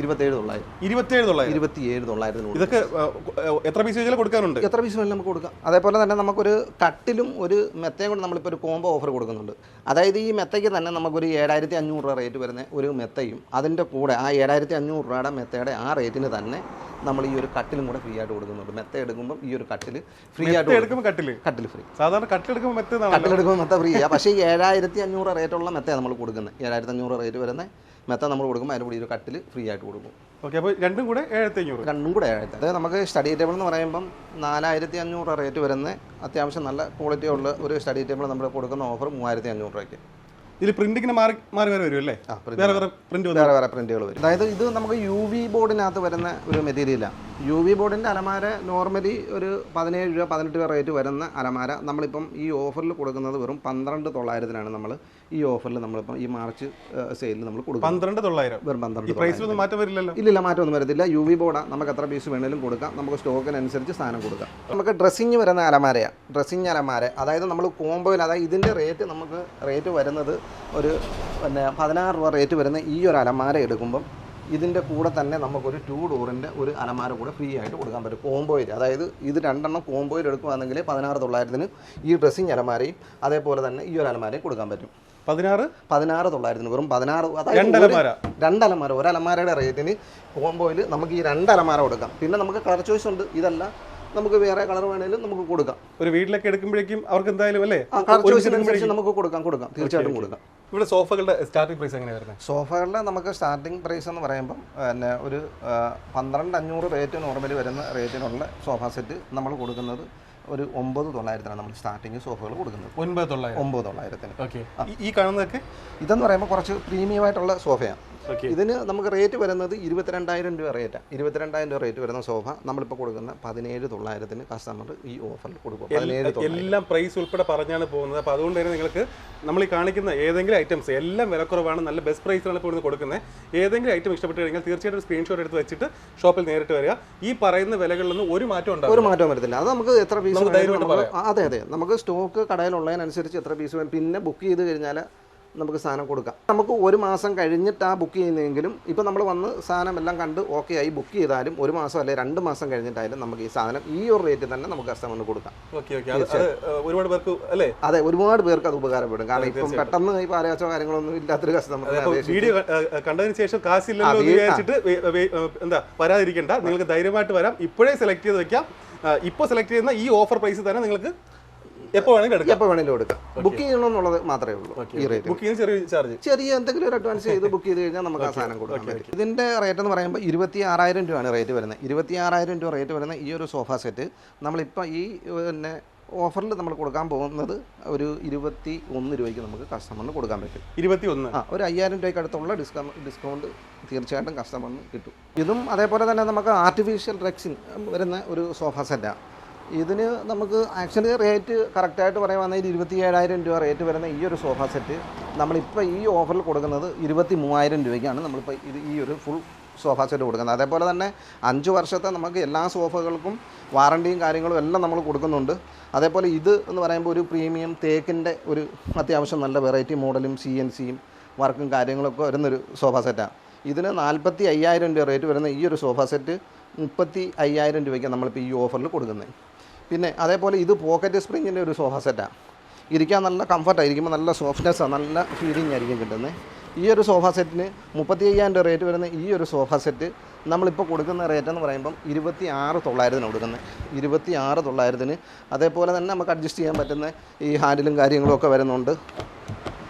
ഇരുപത്തേഴ് തൊള്ളായിരം. ഇരുപത്തിയേഴ് തൊള്ളായിരം? ഇരുപത്തിയേഴ് തൊള്ളായിരത്തിന് ഇതൊക്കെ എത്ര പീസ് കൊടുക്കാനുണ്ട് എത്ര പീസ് വേണമെങ്കിലും നമുക്ക് കൊടുക്കാം. അതേപോലെ തന്നെ നമുക്കൊരു കട്ടിലും ഒരു മെത്തയും കൂടെ നമ്മളിപ്പോൾ ഒരു കോംബോ ഓഫർ കൊടുക്കുന്നുണ്ട്. അതായത് ഈ മെത്തയ്ക്ക് തന്നെ നമുക്കൊരു ഏഴായിരത്തി അഞ്ഞൂറ് രൂപ റേറ്റ് വരുന്ന ഒരു മെത്തയും അതിന്റെ കൂടെ ആ ഏഴായിരത്തി അഞ്ഞൂറ് രൂപയുടെ മെത്തയുടെ ആ റേറ്റിന് തന്നെ നമ്മൾ ഈ ഒരു കട്ടിലും കൂടെ ഫ്രീ ആയിട്ട് കൊടുക്കുന്നുണ്ട്. മെത്ത എടുക്കുമ്പോൾ ഈ ഒരു കട്ടിൽ ഫ്രീ ആയിട്ട് എടുക്കുമ്പോൾ കട്ടിൽ ഫ്രീ സാധാരണ കട്ടിലെടുക്കുമ്പോൾ മെത്ത കട്ടിലെടുക്കുമ്പോൾ മെത്ത ഫ്രീ ആ പക്ഷേ ഈ ഏഴായിരത്തി അഞ്ഞൂറ് റേറ്റുള്ള മെത്തയാണ് നമ്മൾ കൊടുക്കുന്നത് ഏഴായിരത്തി അഞ്ഞൂറ് റേറ്റ് വരുന്ന മെത്ത നമ്മൾ കൊടുക്കുമ്പോൾ അതിന്റെ കൂടി ഒരു കട്ടിൽ ഫ്രീ ആയിട്ട് കൊടുക്കും. ഓക്കെ അപ്പോൾ രണ്ടും കൂടെ ഏഴായിരത്തി അഞ്ഞൂറ് രണ്ടും കൂടെ ഏഴായിരത്തി അതായത് നമുക്ക് സ്റ്റഡി ടേബിൾ എന്ന് പറയുമ്പം നാലായിരത്തി അഞ്ഞൂറ് റേറ്റ് വരുന്ന അത്യാവശ്യം നല്ല ക്വാളിറ്റി ഉള്ള ഒരു സ്റ്റഡി ടേബിൾ നമ്മൾ കൊടുക്കുന്ന ഓഫർ മൂവായിരത്തി അഞ്ഞൂറ് രൂപയ്ക്ക് ഇതിൽ പ്രിന്റിങ്ങിന് മാറി മാറി വരെ വരും അല്ലേ? വേറെ വേറെ പ്രിന്റ് വേറെ വേറെ പ്രിന്റുകൾ വരും. അതായത് ഇത് നമുക്ക് യു വി ബോർഡിനകത്ത് വരുന്ന ഒരു മെറ്റീരിയലാണ് യു വി ബോർഡിന്റെ അലമാര നോർമലി ഒരു പതിനേഴ് രൂപ പതിനെട്ട് രൂപ റേറ്റ് വരുന്ന അലമാര നമ്മളിപ്പം ഈ ഓഫറിൽ കൊടുക്കുന്നത് വെറും പന്ത്രണ്ട് തൊള്ളായിരത്തിനാണ് നമ്മൾ ഈ ഓഫറിൽ നമ്മളിപ്പം ഈ മാർച്ച് സെയിലിൽ നമ്മൾ കൊടുക്കും പന്ത്രണ്ട് തൊള്ളായിരം. വെറും പ്രൈസ് പ്രൈസിലൊന്നും മാറ്റം വരില്ലല്ലോ ഇല്ലില്ല മാറ്റമൊന്നും വരത്തില്ല. യു വി ബോർഡാണ് നമുക്ക് എത്ര പീസ് വേണേലും കൊടുക്കാം. നമുക്ക് സ്റ്റോക്കിനനുസരിച്ച് സാധനം കൊടുക്കാം. നമുക്ക് ഡ്രസ്സിങ് വരുന്ന അലമാരയാണ് ഡ്രസ്സിങ് അലമാര. അതായത് നമ്മൾ കോംബോയിൽ അതായത് ഇതിന്റെ റേറ്റ് നമുക്ക് റേറ്റ് വരുന്നത് ഒരു പിന്നെ പതിനാറ് രൂപ റേറ്റ് വരുന്ന ഈ ഒരു അലമാര എടുക്കുമ്പം ഇതിന്റെ കൂടെ തന്നെ നമുക്കൊരു ടു ഡോറിന്റെ ഒരു അലമാര കൂടെ ഫ്രീ ആയിട്ട് കൊടുക്കാൻ പറ്റും. കോംബോയിൽ അതായത് ഇത് രണ്ടെണ്ണം കോംബോയിൽ എടുക്കുകയാണെങ്കിൽ പതിനാറ് തൊള്ളായിരത്തിന് ഈ ഡ്രസ്സിങ് അലമാരയും അതേപോലെ തന്നെ ഈ ഒരു അലമാരയും കൊടുക്കാൻ പറ്റും. പതിനാറ്? പതിനാറ് തൊള്ളായിരത്തിന് വെറും പതിനാറ്. രണ്ടലമാര രണ്ടലമാര. ഒരലമാരയുടെ റേറ്റിന് കോംബോയിൽ നമുക്ക് ഈ രണ്ടലമാര കൊടുക്കാം. പിന്നെ നമുക്ക് കളർ ചോയ്സ് ഉണ്ട്. ഇതല്ല. നമുക്ക് വേറെ കളർ വേണേലും നമുക്ക് കൊടുക്കാം. ഒരു വീട്ടിലൊക്കെ എടുക്കുമ്പോഴേക്കും അവർക്ക് എന്തായാലും അല്ലേ? നമുക്ക് കൊടുക്കാം കൊടുക്കാം. തീർച്ചയായിട്ടും കൊടുക്കാം. ഇവിടെ സോഫകളുടെ സ്റ്റാർട്ടിംഗ് പ്രൈസ് എങ്ങനെയാണ് വരുന്നത്? സോഫകളുടെ നമുക്ക് സ്റ്റാർട്ടിംഗ് പ്രൈസ് എന്ന് പറയുമ്പം പിന്നെ ഒരു പന്ത്രണ്ട് അഞ്ഞൂറ് റേറ്റ് നോർമലി വരുന്ന റേറ്റിനുള്ള സോഫ സെറ്റ് നമ്മൾ കൊടുക്കുന്നത് ഒരു ഒമ്പത് തൊള്ളായിരത്തിനാണ് നമ്മൾ സ്റ്റാർട്ടിങ് സോഫകൾ കൊടുക്കുന്നത്. ഒൻപത് തൊള്ളായിരം. ഒമ്പത് തൊള്ളായിരത്തിന്. ഓക്കെ ഈ കാണുന്നതൊക്കെ? ഇതെന്ന് പറയുമ്പോൾ കുറച്ച് പ്രീമിയം ആയിട്ടുള്ള സോഫയാണ് ഇതിന് നമുക്ക് റേറ്റ് വരുന്നത് ഇരുപത്തിരണ്ടായിരം രൂപ റേറ്റാണ് ഇരുപത്തിരണ്ടായിരം രൂപ റേറ്റ് വരുന്ന സോഫ നമ്മളിപ്പോൾ കൊടുക്കുന്ന പതിനേഴ് തൊള്ളായിരത്തിന് കസ്റ്റമർ ഈ ഓഫറിൽ കൊടുക്കും. പതിനേഴ് എല്ലാം പ്രൈസ് ഉൾപ്പെടെ പറഞ്ഞാണ് പോകുന്നത്. അപ്പോൾ അതുകൊണ്ട് തന്നെ നിങ്ങൾക്ക് നമ്മൾ ഈ കാണിക്കുന്ന ഏതെങ്കിലും ഐറ്റംസ് എല്ലാം വിലക്കുറവാണ് നല്ല ബെസ്റ്റ് പ്രൈസിലാണ് ഇപ്പോൾ ഇവിടുന്ന് കൊടുക്കുന്നത്. ഏതെങ്കിലും ഐറ്റം ഇഷ്ടപ്പെട്ട് കഴിഞ്ഞാൽ തീർച്ചയായിട്ടും സ്ക്രീൻഷോട്ട് എടുത്ത് വെച്ചിട്ട് ഷോപ്പിൽ നേരിട്ട് വരിക. ഈ പറയുന്ന വിലകളിലൊന്നും ഒരു മാറ്റം ഉണ്ടാവും ഒരു മാറ്റം വരത്തില്ല. അത് നമുക്ക് എത്ര പീസ് അതെ അതെ. നമുക്ക് സ്റ്റോക്ക് കടയിലുള്ളതിനനുസരിച്ച് എത്ര പീസ് വേണം. പിന്നെ ബുക്ക് ചെയ്ത് കഴിഞ്ഞാൽ നമുക്ക് സാധനം കൊടുക്കാം. നമുക്ക് ഒരു മാസം കഴിഞ്ഞിട്ട് ആ ബുക്ക് ചെയ്യുന്നതെങ്കിലും ഇപ്പോൾ നമ്മൾ വന്ന് സാധനം എല്ലാം കണ്ട് ഓക്കെ ആയി ബുക്ക് ചെയ്താലും ഒരു മാസം അല്ലെ രണ്ട് മാസം കഴിഞ്ഞിട്ടായാലും നമുക്ക് ഈ സാധനം ഈ ഒരു റേറ്റ് തന്നെ നമുക്ക് കസ്റ്റമറിന് കൊടുക്കാം. ഒരുപാട് പേർക്ക് അല്ലേ? അതെ ഒരുപാട് പേർക്ക് അത് ഉപകാരപ്പെടും. കാരണം ഇപ്പം പെട്ടെന്ന് ഈ പാലയാച്ചോ കാര്യങ്ങളൊന്നും ഇല്ലാത്തൊരു കസ്റ്റമർ വീഡിയോ കണ്ടതിന് ശേഷം കാശില്ലല്ലോ വിചാരിച്ചിട്ട് എന്താ വരാതിരിക്കണ്ട. നിങ്ങൾക്ക് ധൈര്യമായിട്ട് വരാം. ഇപ്പോഴേ സെലക്ട് ചെയ്ത് വെക്കാം. ഇപ്പോൾ സെലക്ട് ചെയ്യുന്ന ഈ ഓഫർ പ്രൈസ് തന്നെ നിങ്ങൾക്ക് എപ്പോൾ വേണമെങ്കിലും എപ്പോൾ വേണേലും എടുക്കാം. ബുക്ക് ചെയ്യണമെന്നുള്ളത് മാത്രമേ ഉള്ളൂ ഈ റേറ്റ് ബുക്ക് ചെറിയ ചാർജ് ചെറിയ എന്തെങ്കിലും ഒരു അഡ്വാൻസ് ചെയ്ത് ബുക്ക് ചെയ്ത് കഴിഞ്ഞാൽ നമുക്ക് ആ സാധനം കൊടുക്കാൻ പറ്റും. ഇതിന്റെ റേറ്റ് എന്ന് പറയുമ്പോൾ ഇരുപത്തി ആറായിരം രൂപയാണ് റേറ്റ് വരുന്നത്. ഇരുപത്തി ആറായിരം രൂപ റേറ്റ് വരുന്ന ഈ ഒരു സോഫ സെറ്റ് നമ്മളിപ്പോൾ ഈ പിന്നെ ഓഫറിൽ നമ്മൾ കൊടുക്കാൻ പോകുന്നത് ഒരു ഇരുപത്തി ഒന്ന് രൂപയ്ക്ക് നമുക്ക് കസ്റ്റമറിന് കൊടുക്കാൻ പറ്റും. ഇരുപത്തി ഒന്ന് ആ ഒരു അയ്യായിരം രൂപയ്ക്ക് അടുത്തുള്ള ഡിസ്കൗണ്ട് ഡിസ്കൗണ്ട് തീർച്ചയായിട്ടും കസ്റ്റമറിന് കിട്ടും. ഇതും അതേപോലെ തന്നെ നമുക്ക് ആർട്ടിഫിഷ്യൽ റെക്സിൻ വരുന്ന ഒരു സോഫ സെറ്റാണ് ഇതിന് നമുക്ക് ആക്ച്വലി റേറ്റ് കറക്റ്റായിട്ട് പറയുവാണെങ്കിൽ ഇരുപത്തി ഏഴായിരം രൂപ റേറ്റ് വരുന്ന ഈ ഒരു സോഫ സെറ്റ് നമ്മളിപ്പോൾ ഈ ഓഫറിൽ കൊടുക്കുന്നത് ഇരുപത്തി മൂവായിരം രൂപയ്ക്കാണ് നമ്മളിപ്പോൾ ഇത് ഈ ഒരു ഫുൾ സോഫ സെറ്റ് കൊടുക്കുന്നത്. അതേപോലെ തന്നെ അഞ്ച് വർഷത്തെ നമുക്ക് എല്ലാ സോഫകൾക്കും വാറണ്ടിയും കാര്യങ്ങളും എല്ലാം നമ്മൾ കൊടുക്കുന്നുണ്ട്. അതേപോലെ ഇത് എന്ന് പറയുമ്പോൾ ഒരു പ്രീമിയം തേക്കിന്റെ ഒരു അത്യാവശ്യം നല്ല വെറൈറ്റി മോഡലും സി എൻ സിയും വർക്കും കാര്യങ്ങളൊക്കെ വരുന്നൊരു സോഫ സെറ്റാണ് ഇതിന് നാൽപ്പത്തി അയ്യായിരം രൂപ റേറ്റ് വരുന്ന ഈ ഒരു സോഫ സെറ്റ് മുപ്പത്തി അയ്യായിരം രൂപയ്ക്ക് നമ്മളിപ്പോൾ ഈ ഓഫറിൽ കൊടുക്കുന്നത്. പിന്നെ അതേപോലെ ഇത് പോക്കറ്റ് സ്പ്രിങ്ങിന്റെ ഒരു സോഫ സെറ്റാണ് ഇരിക്കാൻ നല്ല കംഫർട്ടാണ് ഇരിക്കുമ്പോൾ നല്ല സോഫ്റ്റ്നെസ്സാണ് നല്ല ഫീലിംഗ് ആയിരിക്കും കിട്ടുന്നത് ഈ ഒരു സോഫ സെറ്റിന് മുപ്പത്തി അയ്യായിരം രൂപ റേറ്റ് വരുന്ന ഈ ഒരു സോഫ സെറ്റ് നമ്മളിപ്പോൾ കൊടുക്കുന്ന റേറ്റ് എന്ന് പറയുമ്പം ഇരുപത്തി ആറ് തൊള്ളായിരത്തിന് കൊടുക്കുന്നത് ഇരുപത്തി ആറ് തൊള്ളായിരത്തിന്. അതേപോലെ തന്നെ നമുക്ക് അഡ്ജസ്റ്റ് ചെയ്യാൻ പറ്റുന്ന ഈ ഹാൻഡിലും കാര്യങ്ങളും ഒക്കെ വരുന്നുണ്ട്.